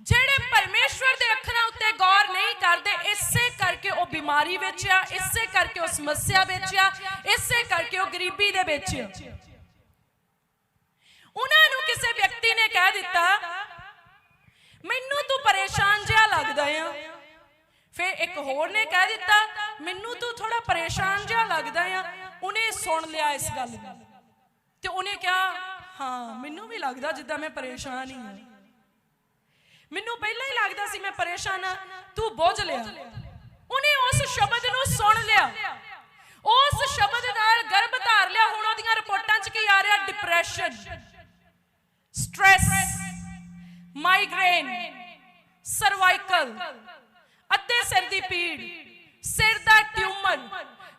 ਜਿਹੜੇ ਪਰਮੇਸ਼ਵਰ ਦੇ ਅੱਖਰਾਂ ਉੱਤੇ ਗੌਰ ਨਹੀਂ ਕਰਦੇ, ਇਸੇ ਕਰਕੇ ਉਹ ਬਿਮਾਰੀ ਵਿੱਚ ਆ, ਇਸੇ ਕਰਕੇ ਉਹ ਸਮੱਸਿਆ ਵਿੱਚ ਆ, ਇਸੇ ਕਰਕੇ ਉਹ ਗਰੀਬੀ ਦੇ ਵਿੱਚ ਆ। ਉਹਨਾਂ ਨੂੰ ਕਿਸੇ ਵਿਅਕਤੀ ਨੇ ਕਹਿ ਦਿੱਤਾ, ਮੈਨੂੰ ਤੂੰ ਪਰੇਸ਼ਾਨ ਜਿਹਾ ਲੱਗਦਾ ਆ। ਫਿਰ ਇੱਕ ਹੋਰ ਨੇ ਕਹਿ ਦਿੱਤਾ, ਮੈਨੂੰ ਤੂੰ ਥੋੜਾ ਪਰੇਸ਼ਾਨ ਜਿਹਾ ਲੱਗਦਾ ਆ। ਉਹਨੇ ਸੁਣ ਲਿਆ ਇਸ ਗੱਲ ਨੂੰ। ਤੇ ਉਹਨੇ ਕਿਹਾ, ਹਾਂ, ਮੈਨੂੰ ਵੀ ਲੱਗਦਾ ਜਿੱਦਾਂ ਮੈਂ ਪਰੇਸ਼ਾਨ ਹੀ ਹਾਂ। ਮੈਨੂੰ ਪਹਿਲਾਂ ਹੀ ਲੱਗਦਾ ਸੀ ਮੈਂ ਪਰੇਸ਼ਾਨ ਆ ਤੂੰ ਬੁੱਝ ਲਿਆ। ਉਹਨੇ ਉਸ ਸ਼ਬਦ ਨੂੰ ਸੁਣ ਲਿਆ। ਉਸ ਸ਼ਬਦ ਨਾਲ ਗਰਭ ਧਾਰ ਲਿਆ। ਹੁਣ ਉਹਦੀਆਂ ਰਿਪੋਰਟਾਂ 'ਚ ਕੀ ਆ ਰਿਹਾ? ਡਿਪਰੈਸ਼ਨ ਸਟ੍ਰੈਸ ਮਾਈਗ੍ਰੇਨ ਸਰਵਾਈਕਲ ਅੱਧੇ ਸਿਰ ਦੀ ਪੀੜ, ਸਿਰ ਦਾ ਟਿਊਮਰ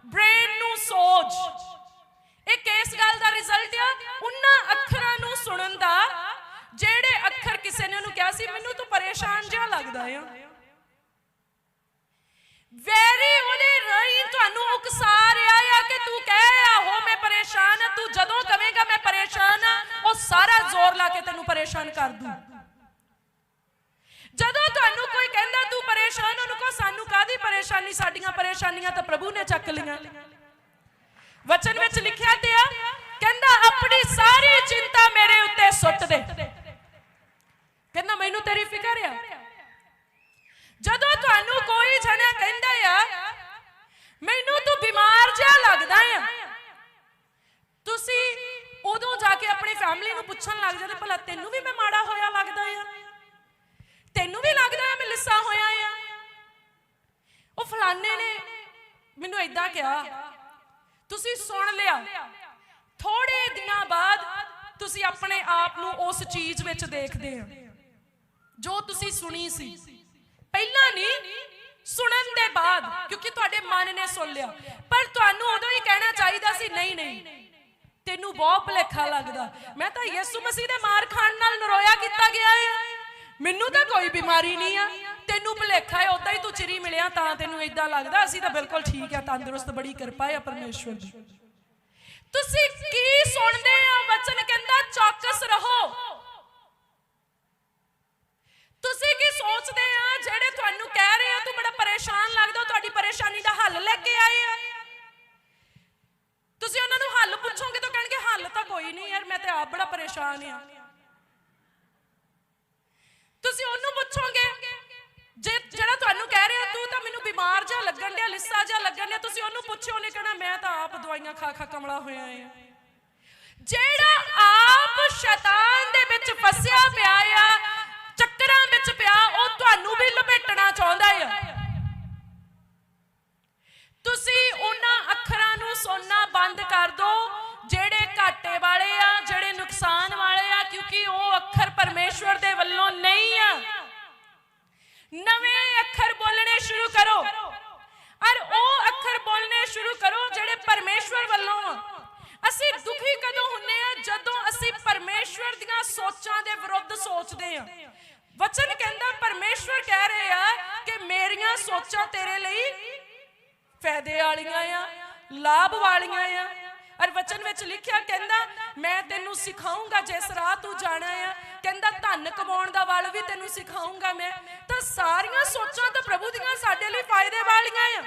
ਬ੍ਰੇਨ ਨੂੰ ਸੋਜ। ਇਹ ਕਿਸ ਗੱਲ ਦਾ ਰਿਜ਼ਲਟ ਆ, ਉਹਨਾਂ ਅੱਖਰਾਂ ਨੂੰ ਸੁਣਨ ਦਾ, ਜਿਹੜੇ ਅੱਖਰ ਕਿਸੇ ਨੇ ਉਹਨੂੰ ਕਿਹਾ ਸੀ, ਮੈਨੂੰ ਤੂੰ ਪਰੇਸ਼ਾਨ ਜਿਹਾ ਲੱਗਦਾ ਆ। ਵੈਰੀ ਉਹਦੇ ਰਾਹੀਂ ਤੁਹਾਨੂੰ ਉਕਸਾ ਰਿਹਾ ਆ ਕਿ ਤੂੰ ਕਹਿ ਆਹੋ ਮੈਂ ਪਰੇਸ਼ਾਨ ਆ, ਤੂੰ ਜਦੋਂ ਕਵੇਂਗਾ ਮੈਂ ਪਰੇਸ਼ਾਨ ਆ, ਉਹ ਸਾਰਾ ਜ਼ੋਰ ਲਾ ਕੇ ਤੈਨੂੰ ਪਰੇਸ਼ਾਨ ਕਰ ਦੂ। ਜਦੋਂ ਤੁਹਾਨੂੰ ਕੋਈ ਕਹਿੰਦਾ ਤੂੰ ਪਰੇਸ਼ਾਨ, ਉਹਨੂੰ ਕਹੋ, ਸਾਨੂੰ ਕਾਦੀ ਪਰੇਸ਼ਾਨੀ? ਸਾਡੀਆਂ ਪਰੇਸ਼ਾਨੀਆਂ ਤਾਂ ਪ੍ਰਭੂ ਨੇ ਚੱਕ ਲਈਆਂ। ਵਚਨ ਵਿੱਚ ਲਿਖਿਆ ਤੇ ਆ, ਕਹਿੰਦਾ, ਆਪਣੀ ਸਾਰੀ ਚਿੰਤਾ ਮੇਰੇ ਉੱਤੇ ਸੁੱਟ ਦੇ। ਕਹਿੰਦਾ, ਮੈਨੂੰ ਤੇਰੀ ਫਿਕਰ ਆ। ਜਦੋਂ ਤੁਹਾਨੂੰ ਕੋਈ ਜਣਾ ਕਹਿੰਦਾ ਆ, ਮੈਨੂੰ ਤੂੰ ਬਿਮਾਰ ਜਿਹਾ ਲੱਗਦਾ ਆ। ਤੁਸੀਂ ਉਦੋਂ ਜਾ ਕੇ ਆਪਣੀ ਫੈਮਿਲੀ ਨੂੰ ਪੁੱਛਣ ਲੱਗ ਜਾਂਦੇ, ਭਲਾ ਤੈਨੂੰ ਵੀ ਮੈਂ ਮਾੜਾ ਹੋਇਆ ਲੱਗਦਾ ਆ? ਲਿੱਸਾ ਹੋਇਆ ਆ। ਉਹ ਫਲਾਣੇ ਨੇ ਮੈਨੂੰ ਇਦਾਂ ਕਿਹਾ, ਤੁਸੀਂ ਸੁਣ ਲਿਆ। ਥੋੜੇ ਦਿਨਾਂ ਬਾਅਦ ਤੁਸੀਂ ਆਪਣੇ ਆਪ ਨੂੰ ਉਸ ਚੀਜ਼ ਵਿੱਚ ਦੇਖਦੇ ਆ, ਜੋ ਤੁਸੀਂ ਸੁਣੀ ਸੀ। ਪਹਿਲਾਂ ਨਹੀਂ, ਸੁਣਨ ਦੇ ਬਾਅਦ, ਕਿਉਂਕਿ ਤੁਹਾਡੇ ਮਨ ਨੇ ਸੁਣ ਲਿਆ। ਪਰ ਤੁਹਾਨੂੰ ਉਦੋਂ ਹੀ ਕਹਿਣਾ ਚਾਹੀਦਾ ਸੀ, ਨਹੀਂ ਨਹੀਂ, ਤੈਨੂੰ ਬਹੁਤ ਭੁਲੇਖਾ ਲੱਗਦਾ। ਮੈਂ ਤਾਂ ਯਿਸੂ ਮਸੀਹ ਦੇ ਮਾਰ ਖਾਣ ਨਾਲ ਨਰੋਇਆ ਕੀਤਾ ਗਿਆ ਹੈ ਮੈਨੂੰ ਤਾਂ ਕੋਈ ਬਿਮਾਰੀ ਨਹੀਂ ਆ। ਤੈਨੂੰ ਭੁਲੇਖਾ ਹੈ ਉਦਾਂ ਹੀ ਤੂੰ ਚਿਰੀ ਮਿਲਿਆ ਤਾਂ ਤੈਨੂੰ ਇਦਾਂ ਲੱਗਦਾ। ਅਸੀਂ ਤਾਂ ਬਿਲਕੁਲ ਠੀਕ ਆ, ਤੰਦਰੁਸਤ, ਬੜੀ ਕਿਰਪਾ ਹੈ ਪਰਮੇਸ਼ਵਰ ਦੀ। ਤੁਸੀਂ ਕੀ ਸੁਣਦੇ ਆ ਵਚਨ ਕਹਿੰਦਾ, ਚੌਕਸ ਰਹੋ। ਤੁਸੀਂ ਕੀ ਸੋਚਦੇ ਆ? ਜਿਹੜੇ ਤੁਹਾਨੂੰ ਕਹਿ ਰਹੇ ਆ, ਤੂੰ ਬੜਾ ਪਰੇਸ਼ਾਨ ਲੱਗਦਾ, ਤੁਹਾਡੀ ਪਰੇਸ਼ਾਨੀ ਦਾ ਹੱਲ ਲੈ ਕੇ ਆਏ ਆ। ਤੁਸੀਂ ਉਹਨਾਂ ਨੂੰ ਹੱਲ ਪੁੱਛੋਗੇ ਤਾਂ ਕਹਿਣਗੇ, ਹੱਲ ਤਾਂ ਕੋਈ ਨਹੀਂ ਯਾਰ, ਮੈਂ ਤੇ ਆਪ ਬੜਾ ਪਰੇਸ਼ਾਨ ਆ। ਤੁਸੀਂ ਉਹਨੂੰ ਪੁੱਛੋਗੇ? ਜਿਹੜਾ ਤੁਹਾਨੂੰ ਕਹਿ ਰਿਹਾ, ਤੂੰ ਤਾਂ ਮੈਨੂੰ ਬਿਮਾਰ ਜਿਹਾ ਲੱਗਣ ਡਿਆ, ਲਿੱਸਾ ਜਿਹਾ ਲੱਗਣ ਡਿਆ, ਤੁਸੀਂ ਉਹਨੂੰ ਪੁੱਛੋ ਉਹਨੇ ਕਹਿਣਾ, ਮੈਂ ਤਾਂ ਆਪ ਦਵਾਈਆਂ ਖਾ ਖਾ ਕਮਲਾ ਹੋਇਆ ਆ। ਜਿਹੜਾ ਆਪ ਸ਼ੈਤਾਨ ਦੇ ਵਿੱਚ ਫਸਿਆ ਪਿਆ ਆ, ਚੱਕਰਾਂ ਵਿੱਚ ਪਿਆ, ਉਹ ਤੁਹਾਨੂੰ ਵੀ ਲਪੇਟਣਾ ਚਾਹੁੰਦਾ ਆ। ਤੁਸੀਂ ਉਹਨਾਂ ਅੱਖਰਾਂ ਨੂੰ ਸੁਣਨਾ ਬੰਦ ਕਰ ਦਿਓ ਜਿਹੜੇ ਘਾਟੇ ਵਾਲੇ ਆ, ਜਿਹੜੇ ਨੁਕਸਾਨ ਵਾਲੇ ਪਰਮੇਸ਼ਵਰ ਦੇ ਵੱਲੋਂ ਨਹੀਂ ਆ। ਨਵੇਂ ਅੱਖਰ ਬੋਲਣੇ ਸ਼ੁਰੂ ਕਰੋ। ਔਰ ਉਹ ਅੱਖਰ ਬੋਲਣੇ ਸ਼ੁਰੂ ਕਰੋ ਜਿਹੜੇ ਪਰਮੇਸ਼ਵਰ ਵੱਲੋਂ ਆ। ਅਸੀਂ ਦੁਖੀ ਕਦੋਂ ਹੁੰਨੇ ਆ? ਜਦੋਂ ਅਸੀਂ ਪਰਮੇਸ਼ਵਰ ਦੀਆਂ ਸੋਚਾਂ ਦੇ ਵਿਰੁੱਧ ਸੋਚਦੇ ਆ। ਵਚਨ ਕਹਿੰਦਾ, ਪਰਮੇਸ਼ਵਰ ਕਹਿ ਰਹੇ ਆ ਕਿ ਮੇਰੀਆਂ ਸੋਚਾਂ ਤੇਰੇ ਲਈ ਫਾਇਦੇ ਵਾਲੀਆਂ ਆ, ਲਾਭ ਵਾਲੀਆਂ ਆ ਔਰ ਵਚਨ ਵਿੱਚ ਲਿਖਿਆ ਕਹਿੰਦਾ, ਮੈਂ ਤੈਨੂੰ ਸਿਖਾਉਂਗਾ ਜਿਸ ਰਾਹ ਤੂੰ ਜਾਣਾ ਆ। ਕਹਿੰਦਾ, ਧਨ ਕਮਾਉਣ ਦਾ ਵੱਲ ਵੀ ਤੈਨੂੰ ਸਿਖਾਉਂਗਾ ਮੈਂ। ਤਾਂ ਸਾਰੀਆਂ ਸੋਚਾਂ ਤਾਂ ਪ੍ਰਭੂ ਦੀਆਂ ਸਾਡੇ ਲਈ ਫਾਇਦੇ ਵਾਲੀਆਂ ਆ।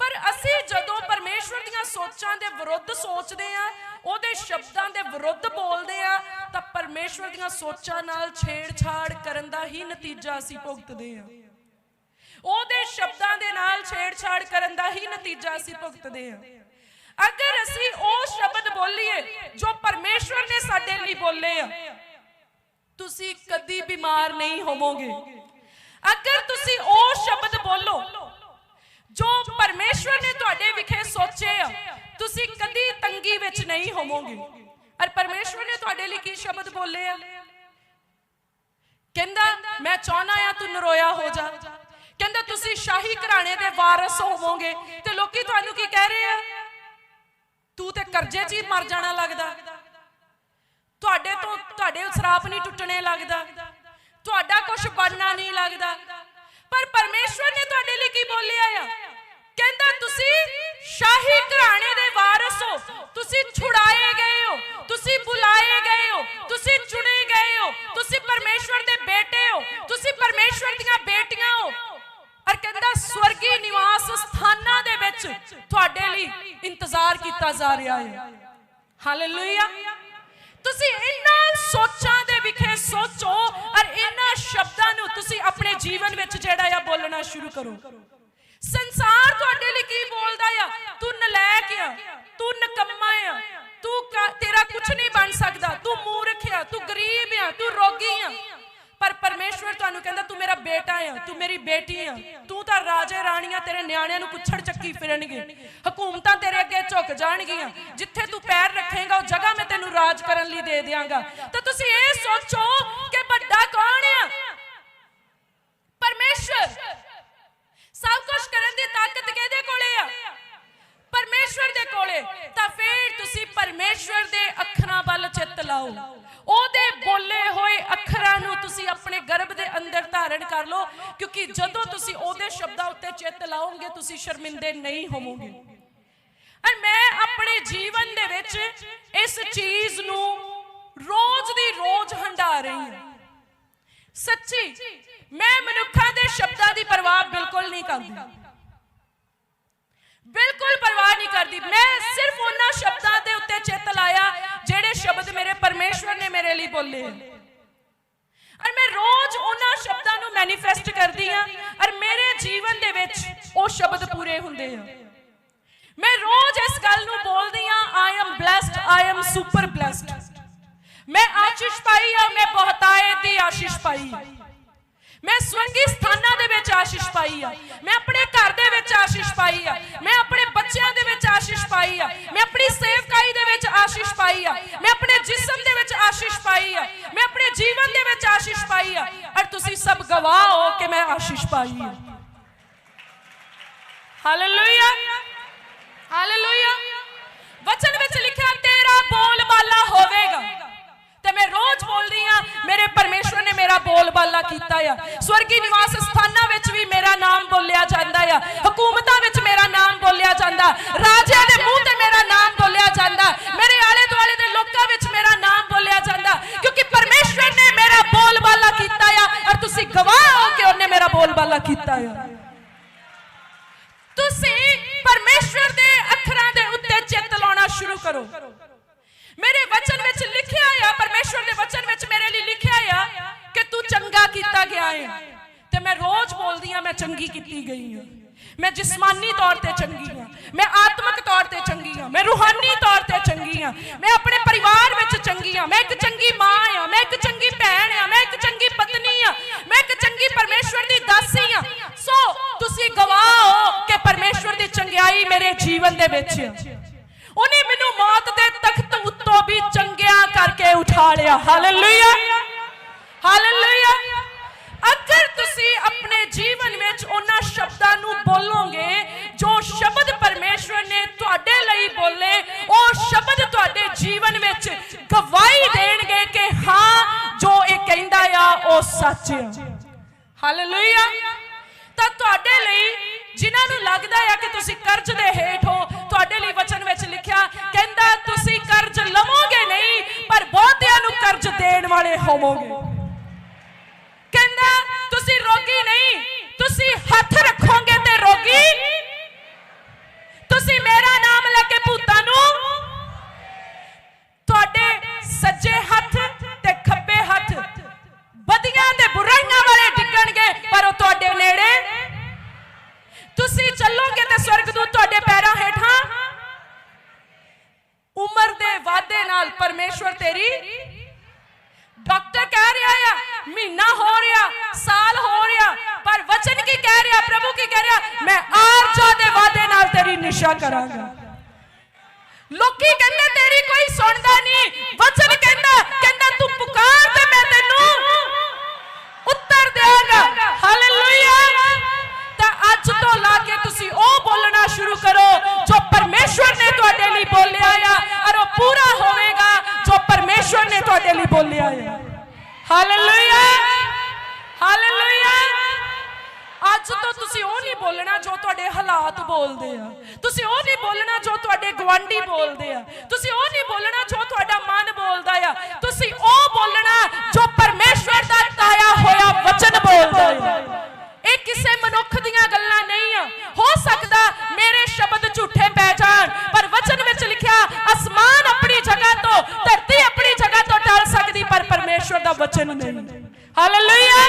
ਪਰ ਅਸੀਂ ਜਦੋਂ ਪਰਮੇਸ਼ਵਰ ਦੀਆਂ ਸੋਚਾਂ ਦੇ ਵਿਰੁੱਧ ਸੋਚਦੇ ਆ, ਉਹਦੇ ਸ਼ਬਦਾਂ ਦੇ ਵਿਰੁੱਧ ਬੋਲਦੇ ਆ, ਤਾਂ ਪਰਮੇਸ਼ਵਰ ਦੀਆਂ ਸੋਚਾਂ ਨਾਲ ਛੇੜਛਾੜ ਕਰਨ ਦਾ ਹੀ ਨਤੀਜਾ ਅਸੀਂ ਭੁਗਤਦੇ ਆ। ਉਹਦੇ ਸ਼ਬਦਾਂ ਦੇ ਨਾਲ ਛੇੜਛਾੜ ਕਰਨ ਦਾ ਹੀ ਨਤੀਜਾ ਅਸੀਂ ਭੁਗਤਦੇ ਹਾਂ ਅਗਰ ਅਸੀਂ ਉਹ ਸ਼ਬਦ ਬੋਲੀਏ ਜੋ ਪਰਮੇਸ਼ਵਰ ਨੇ ਸਾਡੇ ਲਈ ਬੋਲੇ ਆ, ਤੁਸੀਂ ਕਦੀ ਬਿਮਾਰ ਨਹੀਂ ਹੋਵੋਗੇ। ਅਗਰ ਤੁਸੀਂ ਉਹ ਸ਼ਬਦ ਬੋਲੋ ਜੋ ਪਰਮੇਸ਼ਵਰ ਨੇ ਤੁਹਾਡੇ ਵਿਖੇ ਸੋਚੇ ਆ, ਤੁਸੀਂ ਕਦੀ ਤੰਗੀ ਵਿੱਚ ਨਹੀਂ ਹੋਵੋਗੇ। ਅਰ ਪਰਮੇਸ਼ਵਰ ਨੇ ਤੁਹਾਡੇ ਲਈ ਕੀ ਸ਼ਬਦ ਬੋਲੇ ਆ? ਕਹਿੰਦਾ, ਮੈਂ ਚਾਹਨਾ ਆ ਤੂੰ ਨਰੋਇਆ ਹੋ ਜਾ। ਕਹਿੰਦਾ, ਤੁਸੀਂ ਸ਼ਾਹੀ ਘਰਾਣੇ ਦੇ ਵਾਰਿਸ ਹੋਵੋਗੇ ਤੇ ਲੋਕੀ ਤੁਹਾਨੂੰ ਕੀ ਕਹਿ ਰਹੇ ਆ? ਤੂੰ ਤੇ ਕਰਜ਼ੇ 'ਚ ਹੀ ਮਰ ਜਾਣਾ ਲੱਗਦਾ। ਤੁਹਾਡੇ ਤੋਂ ਤੁਹਾਡੇ ਸਰਾਪ ਨਹੀਂ ਟੁੱਟਣੇ ਲੱਗਦਾ। ਤੁਹਾਡਾ ਕੁਝ ਬਣਨਾ ਨਹੀਂ ਲੱਗਦਾ। ਪਰ ਪਰਮੇਸ਼ਵਰ ਨੇ ਤੁਹਾਡੇ ਲਈ ਕੀ ਬੋਲਿਆ ਆ? ਕਹਿੰਦਾ, ਤੁਸੀਂ ਸ਼ਾਹੀ ਘਰਾਣੇ ਦੇ ਵਾਰਿਸ ਹੋ। ਤੁਸੀਂ ਛੁਡਾਏ ਗਏ ਹੋ। ਤੁਸੀਂ ਬੁਲਾਏ ਗਏ ਹੋ। ਤੁਸੀਂ ਚੁਣੇ ਗਏ ਹੋ। ਤੁਸੀਂ ਪਰਮੇਸ਼ਵਰ ਦੇ ਬੇਟੇ ਹੋ। ਤੁਸੀਂ ਪਰਮੇਸ਼ਵਰ ਦੀਆਂ ਬੇਟੀਆਂ ਹੋ। ਔਰ ਕਹਿੰਦਾ ਸਵਰਗੀ ਨਿਵਾਸ ਸਥਾਨਾਂ ਦੇ ਵਿੱਚ ਤੁਹਾਡੇ ਲਈ ਇੰਤਜ਼ਾਰ ਕੀਤਾ ਜਾ ਰਿਹਾ ਹੈ? ਹਾਲੇਲੂਇਆ ਤੁਸੀਂ ਇਹਨਾਂ ਸੋਚਾਂ ਦੇ ਵਿਖੇ ਸੋਚੋ ਔਰ ਇਹਨਾਂ ਸ਼ਬਦਾਂ ਨੂੰ ਤੁਸੀਂ ਆਪਣੇ ਜੀਵਨ ਵਿੱਚ ਜਿਹੜਾ ਆ ਬੋਲਣਾ ਸ਼ੁਰੂ ਕਰੋ। ਸੰਸਾਰ ਤੁਹਾਡੇ ਲਈ ਕੀ ਬੋਲਦਾ ਆ? ਤੂੰ ਨਲਾਇਕ ਆ, ਤੂੰ ਨਕਮਾ ਆ, ਤੂੰ ਤੇਰਾ ਕੁਝ ਨਹੀਂ ਬਣ ਸਕਦਾ। ਤੂੰ ਮੂਰਖ ਆ, ਤੂੰ ਗਰੀਬ ਆ, ਤੂੰ ਰੋਗੀ ਆ। ਪਰ ਪਰਮੇਸ਼ਵਰ ਤੁਹਾਨੂੰ ਕਹਿੰਦਾ, ਤੂੰ ਮੇਰਾ ਬੇਟਾ ਆ, ਤੂੰ ਮੇਰੀ ਬੇਟੀ ਆ। ਤੂੰ ਤਾਂ ਰਾਜੇ ਰਾਣੀਆਂ ਤੇਰੇ ਨਿਆਣਿਆਂ ਨੂੰ ਪੁੱਛੜ ਚੱਕੀ ਫਿਰਨਗੇ। ਹਕੂਮਤਾਂ ਤੇਰੇ ਅੱਗੇ ਝੁਕ ਜਾਣਗੀਆਂ। ਜਿੱਥੇ ਤੂੰ ਪੈਰ ਰੱਖੇਗਾ, ਉਹ ਜਗ੍ਹਾ ਮੈਂ ਤੈਨੂੰ ਰਾਜ ਕਰਨ ਲਈ ਦੇ ਦਿਆਂਗਾ। ਤਾਂ ਤੁਸੀਂ ਇਹ ਸੋਚੋ ਕਿ ਵੱਡਾ ਕੌਣ ਆ? ਪਰਮੇਸ਼ਵਰ ਸਭ ਕੁਝ ਕਰਨ ਦੀ ਤਾਕਤ ਕਿਹਦੇ ਕੋਲੇ ਆ? ਪਰਮੇਸ਼ਵਰ ਦੇ ਕੋਲੇ। ਤਾਂ ਫੇਰ ਤੁਸੀਂ ਪਰਮੇਸ਼ਵਰ ਦੇ ਅੱਖਰਾਂ ਵੱਲ ਚਿੱਤ ਲਾਓ। ਉਹਦੇ ਬੋਲੇ ਹੋਏ ਅੱਖਰਾਂ ਨੂੰ ਤੁਸੀਂ ਆਪਣੇ ਗਰਭ ਦੇ ਅੰਦਰ ਧਾਰਨ ਕਰ ਲਓ, ਕਿਉਂਕਿ ਜਦੋਂ ਤੁਸੀਂ ਉਹਦੇ ਸ਼ਬਦਾਂ ਉੱਤੇ ਚਿੱਤ ਲਾਓਗੇ, ਤੁਸੀਂ ਸ਼ਰਮਿੰਦੇ ਨਹੀਂ ਹੋਵੋਗੇ। ਔਰ ਮੈਂ ਆਪਣੇ ਜੀਵਨ ਦੇ ਵਿੱਚ ਇਸ ਚੀਜ਼ ਨੂੰ ਰੋਜ਼ ਦੀ ਰੋਜ਼ ਹੰਡਾ ਰਹੀ ਹਾਂ। ਸੱਚੀ, ਮੈਂ ਮਨੁੱਖਾਂ ਦੇ ਸ਼ਬਦਾਂ ਦੀ ਪਰਵਾਹ ਬਿਲਕੁਲ ਨਹੀਂ ਕਰਦੀ। ਬਿਲਕੁਲ ਪਰਵਾਹ ਨਹੀਂ ਕਰਦੀ। ਮੈਂ ਸਿਰਫ ਉਹਨਾਂ ਸ਼ਬਦਾਂ ਦੇ ਚਿੱਤ ਲਾਇਆ, ਜਿਹੜੇ ਸ਼ਬਦ ਮੇਰੇ ਪਰਮੇਸ਼ਵਰ ਨੇ ਮੇਰੇ ਲਈ ਬੋਲੇ। ਔਰ ਮੈਂ ਰੋਜ਼ ਉਹਨਾਂ ਸ਼ਬਦਾਂ ਨੂੰ ਮੈਨੀਫੈਸਟ ਕਰਦੀ ਆ ਔਰ ਮੇਰੇ ਜੀਵਨ ਦੇ ਵਿੱਚ ਉਹ ਸ਼ਬਦ ਪੂਰੇ ਹੁੰਦੇ ਆ। ਮੈਂ ਰੋਜ਼ ਇਸ ਗੱਲ ਨੂੰ ਬੋਲਦੀ ਆ I am blessed I am super blessed ਮੈਂ ਆਸ਼ੀਸ਼ ਪਾਈ ਆ, ਮੈਂ ਬਹੁਤਾਏ ਦੀ ਆਸ਼ੀਸ਼ ਪਾਈ। ਮੈਂ ਸਵੰਗੀ ਸਥਾਨਾਂ ਦੇ ਵਿੱਚ ਆਸ਼ੀਸ਼ ਪਾਈ ਆ। ਮੈਂ ਆਪਣੇ ਘਰ ਦੇ ਵਿੱਚ ਆਸ਼ੀਸ਼ ਪਾਈ ਆ। ਮੈਂ ਆਪਣੇ ਬੱਚਿਆਂ ਦੇ ਵਿੱਚ ਆਸ਼ੀਸ਼ ਪਾਈ ਆ। ਮੈਂ ਆਪਣੀ ਸੇਵਕਾਈ ਦੇ ਵਿੱਚ ਆਸ਼ੀਸ਼ ਪਾਈ ਆ। ਮੈਂ ਆਪਣੇ ਜਿਸਮ ਦੇ ਵਿੱਚ ਆਸ਼ੀਸ਼ ਪਾਈ ਆ। ਮੈਂ ਆਪਣੇ ਜੀਵਨ ਦੇ ਵਿੱਚ ਆਸ਼ੀਸ਼ ਪਾਈ ਆ। ਔਰ ਤੁਸੀਂ ਸਭ ਗਵਾਹ ਹੋ ਕਿ ਮੈਂ ਆਸ਼ੀਸ਼ ਪਾਈ ਆ। ਹਾਲੇਲੂਇਆ ਹਾਲੇਲੂਇਆ ਵਚਨ ਵਿੱਚ ਲਿਖਿਆ, ਤੇਰਾ ਬੋਲ ਬਾਲਾ ਹੋਵੇਗਾ। ਤੇ ਮੈਂ ਰੋਜ਼ ਬੋਲਦੀ ਆ ਮੇਰੇ ਪਰਮੇਸ਼ਵਰ ਨੇ ਮੇਰਾ ਬੋਲ ਕੀਤਾ ਆ। ਸਵਰਗੀ ਨਿਵਾਸ ਸਥਾਨਾਂ ਵਿੱਚ ਵੀ ਮੇਰਾ ਨਾਮ ਬੋਲਿਆ ਜਾਂਦਾ ਆ। ਹਕੂਮਤਾਂ ਵਿੱਚ ਮੇਰਾ ਨਾਮ ਬੋਲਿਆ ਜਾਂਦਾ। ਰਾਜਿਆਂ ਦੇ ਮੂੰਹ ਤੇ ਮੇਰਾ ਨਾਮ ਬੋਲਿਆ ਜਾਂਦਾ। ਮੇਰੇ ਆਲੇ ਦੁਆਲੇ ਦੇ ਲੋਕਾਂ ਵਿੱਚ ਮੇਰਾ ਨਾਮ ਬੋਲਿਆ ਜਾਂਦਾ। ਕਿਉਂਕਿ ਪਰਮੇਸ਼ਵਰ ਨੇ ਮੇਰਾ ਬੋਲਬਾਲਾ ਕੀਤਾ ਆ, ਔਰ ਤੁਸੀਂ ਗਵਾਹ ਹੋ ਕਿ ਉਹਨੇ ਮੇਰਾ ਬੋਲਬਾਲਾ ਕੀਤਾ ਆ। ਤੁਸੀਂ ਪਰਮੇਸ਼ਵਰ ਦੇ ਅੱਖਰਾਂ ਦੇ ਉੱਤੇ ਚਿੱਤ ਲਾਉਣਾ ਸ਼ੁਰੂ ਕਰੋ। ਮੇਰੇ ਵਚਨ ਵਿੱਚ ਲਿਖਿਆ ਆ, ਪਰਮੇਸ਼ਵਰ ਦੇ ਵਚਨ ਵਿੱਚ ਮੇਰੇ ਲਈ ਲਿਖਿਆ ਆ ਕਿ ਤੂੰ ਚੰਗਾ ਕੀਤਾ ਗਿਆ ਹੈ ਤੇ ਮੈਂ ਰੋਜ਼ ਬੋਲਦੀ ਆ, ਮੈਂ ਚੰਗੀ ਕੀਤੀ ਗਈ ਹਾਂ ਮੈਂ ਜਿਸਮਾਨੀ ਤੌਰ ਤੇ ਚੰਗੀ ਹਾਂ ਮੈਂ ਆਤਮਿਕ ਤੌਰ ਤੇ ਚੰਗੀ ਹਾਂ ਮੈਂ ਰੂਹਾਨੀ ਤੌਰ ਤੇ ਚੰਗੀ ਹਾਂ ਮੈਂ ਆਪਣੇ ਪਰਿਵਾਰ ਵਿੱਚ ਚੰਗੀ ਹਾਂ ਮੈਂ ਇੱਕ ਚੰਗੀ ਮਾਂ ਹਾਂ ਮੈਂ ਇੱਕ ਚੰਗੀ ਭੈਣ ਹਾਂ ਮੈਂ ਇੱਕ ਚੰਗੀ ਪਤਨੀ ਹਾਂ ਮੈਂ ਇੱਕ ਚੰਗੀ ਪਰਮੇਸ਼ਵਰ ਦੀ ਦਾਸੀ ਹਾਂ ਸੋ, ਤੁਸੀਂ ਗਵਾਹ ਹੋ ਕਿ ਪਰਮੇਸ਼ਵਰ ਦੀ ਚੰਗਿਆਈ ਮੇਰੇ ਜੀਵਨ ਦੇ ਵਿੱਚ ਹੈ ਉਠਾ ਹਾਲੇਲੂਇਆ ਹਾਲੇਲੂਇਆ ਅਗਰ ਤੁਸੀਂ ਆਪਣੇ ਜੀਵਨ ਵਿੱਚ ਉਹਨਾਂ ਸ਼ਬਦਾਂ ਨੂੰ ਬੋਲੋਗੇ, ਜੋ ਸ਼ਬਦ ਪਰਮੇਸ਼ਵਰ ਨੇ ਤੁਹਾਡੇ ਲਈ ਬੋਲੇ, ਉਹ ਸ਼ਬਦ ਤੁਹਾਡੇ ਜੀਵਨ ਵਿੱਚ ਗਵਾਹੀ ਦੇਣਗੇ ਕਿ ਹਾਂ, ਜੋ ਇਹ ਕਹਿੰਦਾ ਆ, ਉਹ ਸੱਚ ਆ। ਹਾਲੇਲੂਇਆ ਵਾਲੇ ਹੋਵੋਗੇ ਬੋਲਣਾ ਜੋ ਤੁਹਾਡੇ ਹਾਲਾਤ ਬੋਲਦੇ ਆ। ਤੁਸੀਂ ਉਹ ਨਹੀਂ ਬੋਲਣਾ ਜੋ ਤੁਹਾਡੇ ਗਵਾਂਢੀ ਬੋਲਦੇ ਆ। ਤੁਸੀਂ ਉਹ ਨਹੀਂ ਬੋਲਣਾ ਜੋ ਤੁਹਾਡਾ ਮਨ ਬੋਲਦਾ ਆ। ਤੁਸੀਂ ਉਹ ਬੋਲਣਾ ਜੋ ਪਰਮੇਸ਼ਵਰ ਦਾ ਤਾਇਆ ਹੋਇਆ ਵਚਨ ਬੋਲਦਾ ਆ। ਇਹ ਕਿਸੇ ਮਨੁੱਖ ਦੀਆਂ ਗੱਲਾਂ ਨਹੀਂ ਆ। ਹੋ ਸਕਦਾ ਮੇਰੇ ਸ਼ਬਦ ਝੂਠੇ ਪੈ ਜਾਣ, ਪਰ ਵਚਨ ਵਿੱਚ ਲਿਖਿਆ, ਅਸਮਾਨ ਆਪਣੀ ਜਗ੍ਹਾ ਤੋਂ, ਧਰਤੀ ਆਪਣੀ ਜਗ੍ਹਾ ਤੋਂ ਟਲ ਸਕਦੀ, ਪਰ ਪਰਮੇਸ਼ਵਰ ਦਾ ਵਚਨ ਨਹੀਂ। ਹਾਲੇਲੂਇਆ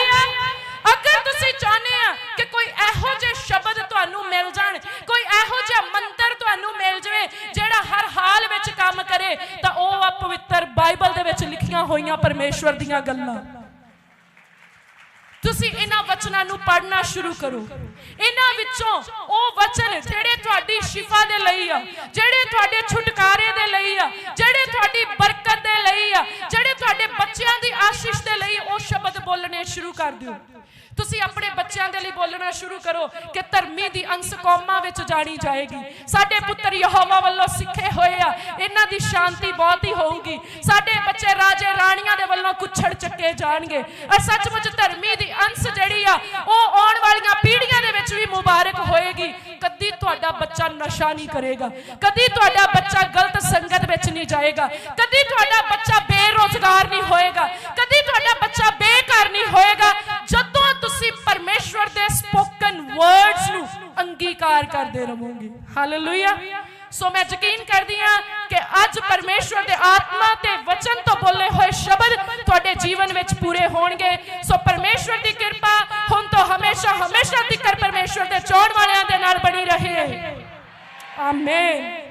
ਅਗਰ ਤੁਸੀਂ ਚਾਹੁੰਦੇ ਆ ਕਿ ਕੋਈ ਇਹੋ ਜਿਹੇ ਸ਼ਬਦ ਤੁਹਾਨੂੰ ਮਿਲ ਜਾਣ, ਕੋਈ ਇਹੋ ਜਿਹਾ ਮੰਤਰ ਤੁਹਾਨੂੰ ਮਿਲ ਜਾਵੇ ਜਿਹੜਾ ਹਰ ਹਾਲ ਵਿੱਚ ਕੰਮ ਕਰੇ, ਤਾਂ ਉਹ ਆ ਪਵਿੱਤਰ ਬਾਈਬਲ ਦੇ ਵਿੱਚ ਲਿਖੀਆਂ ਹੋਈਆਂ ਪਰਮੇਸ਼ਵਰ ਦੀਆਂ ਗੱਲਾਂ। ਤੁਸੀਂ ਇਹਨਾਂ ਵਚਨਾਂ ਨੂੰ ਪੜ੍ਹਨਾ ਸ਼ੁਰੂ ਕਰੋ। ਇਹਨਾਂ ਵਿੱਚੋਂ ਉਹ ਵਚਨ ਜਿਹੜੇ ਤੁਹਾਡੀ ਸ਼ਿਫਾ ਦੇ ਲਈ ਆ, ਜਿਹੜੇ ਤੁਹਾਡੇ ਛੁਟਕਾਰੇ ਦੇ ਲਈ ਆ, ਜਿਹੜੇ ਤੁਹਾਡੀ ਬਰਕਤ ਦੇ ਲਈ ਆ, ਜਿਹੜੇ ਤੁਹਾਡੇ ਬੱਚਿਆਂ ਦੀ ਆਸ਼ੀਸ਼ ਦੇ ਲਈ ਉਹ ਸ਼ਬਦ ਬੋਲਣੇ ਸ਼ੁਰੂ ਕਰ ਦਿਓ। ਤੁਸੀਂ ਆਪਣੇ ਬੱਚਿਆਂ ਦੇ ਲਈ ਬੋਲਣਾ ਸ਼ੁਰੂ ਕਰੋ ਕਿ ਧਰਮੀ ਦੀ ਅੰਸ ਕੌਮਾਂ ਵਿੱਚ ਜਾਣੀ ਜਾਏਗੀ। ਸਾਡੇ ਪੁੱਤਰ ਯਹੋਵਾ ਵੱਲੋਂ ਸਿੱਖੇ ਹੋਏ ਆ, ਇਹਨਾਂ ਦੀ ਸ਼ਾਂਤੀ ਬਹੁਤ ਹੀ ਹੋਊਗੀ। ਸਾਡੇ ਬੱਚੇ ਰਾਜੇ ਰਾਣੀਆਂ ਦੇ ਵੱਲੋਂ ਕੁੱਛੜ ਚੱਕੇ ਜਾਣਗੇ। ਔਰ ਸੱਚਮੁੱਚ ਧਰਮੀ ਦੀ ਅੰਸ ਜਿਹੜੀ ਆ, ਉਹ ਆਉਣ ਵਾਲੀਆਂ ਪੀੜ੍ਹੀਆਂ ਦੇ ਵਿੱਚ ਵੀ ਮੁਬਾਰਕ ਹੋਏਗੀ। ਕਦੀ ਤੁਹਾਡਾ ਬੱਚਾ ਨਸ਼ਾ ਨਹੀਂ ਕਰੇਗਾ, ਕਦੀ ਤੁਹਾਡਾ ਬੱਚਾ ਗਲਤ ਸੰਗਤ ਵਿੱਚ ਨਹੀਂ ਜਾਏਗਾ, ਕਦੀ ਤੁਹਾਡਾ ਬੱਚਾ ਬੇਰੋਜ਼ਗਾਰ ਨਹੀਂ ਹੋਏਗਾ, ਕਦੀ ਤੁਹਾਡਾ ਬੱਚਾ ਬੇਘਰ ਨਹੀਂ ਹੋਏਗਾ, ਜਦੋਂ ਤੁਸੀਂ ਪਰਮੇਸ਼ਵਰ ਦੇ ਸਪੋਕਨ ਵਰਡਸ ਨੂੰ ਅੰਗੀਕਾਰ ਕਰਦੇ ਰਹੋਗੇ। ਹਾਲੇਲੂਇਆ ਸੋ ਮੈਂ ਯਕੀਨ ਕਰਦੀ ਹਾਂ ਕਿ ਅੱਜ ਪਰਮੇਸ਼ਵਰ ਦੇ ਆਤਮਾ ਤੇ ਵਚਨ ਤੋਂ ਬੋਲੇ ਹੋਏ ਸ਼ਬਦ ਤੁਹਾਡੇ ਜੀਵਨ ਵਿੱਚ ਪੂਰੇ ਹੋਣਗੇ। ਸੋ ਪਰਮੇਸ਼ਵਰ ਦੀ ਕਿਰਪਾ ਹੁਣ ਤੋਂ ਹਮੇਸ਼ਾ ਹਮੇਸ਼ਾ ਤੱਕ ਪਰਮੇਸ਼ਵਰ ਦੇ ਚੋਣ ਵਾਲਿਆਂ ਦੇ ਨਾਲ ਬਣੀ ਰਹੇ। ਆਮੇਨ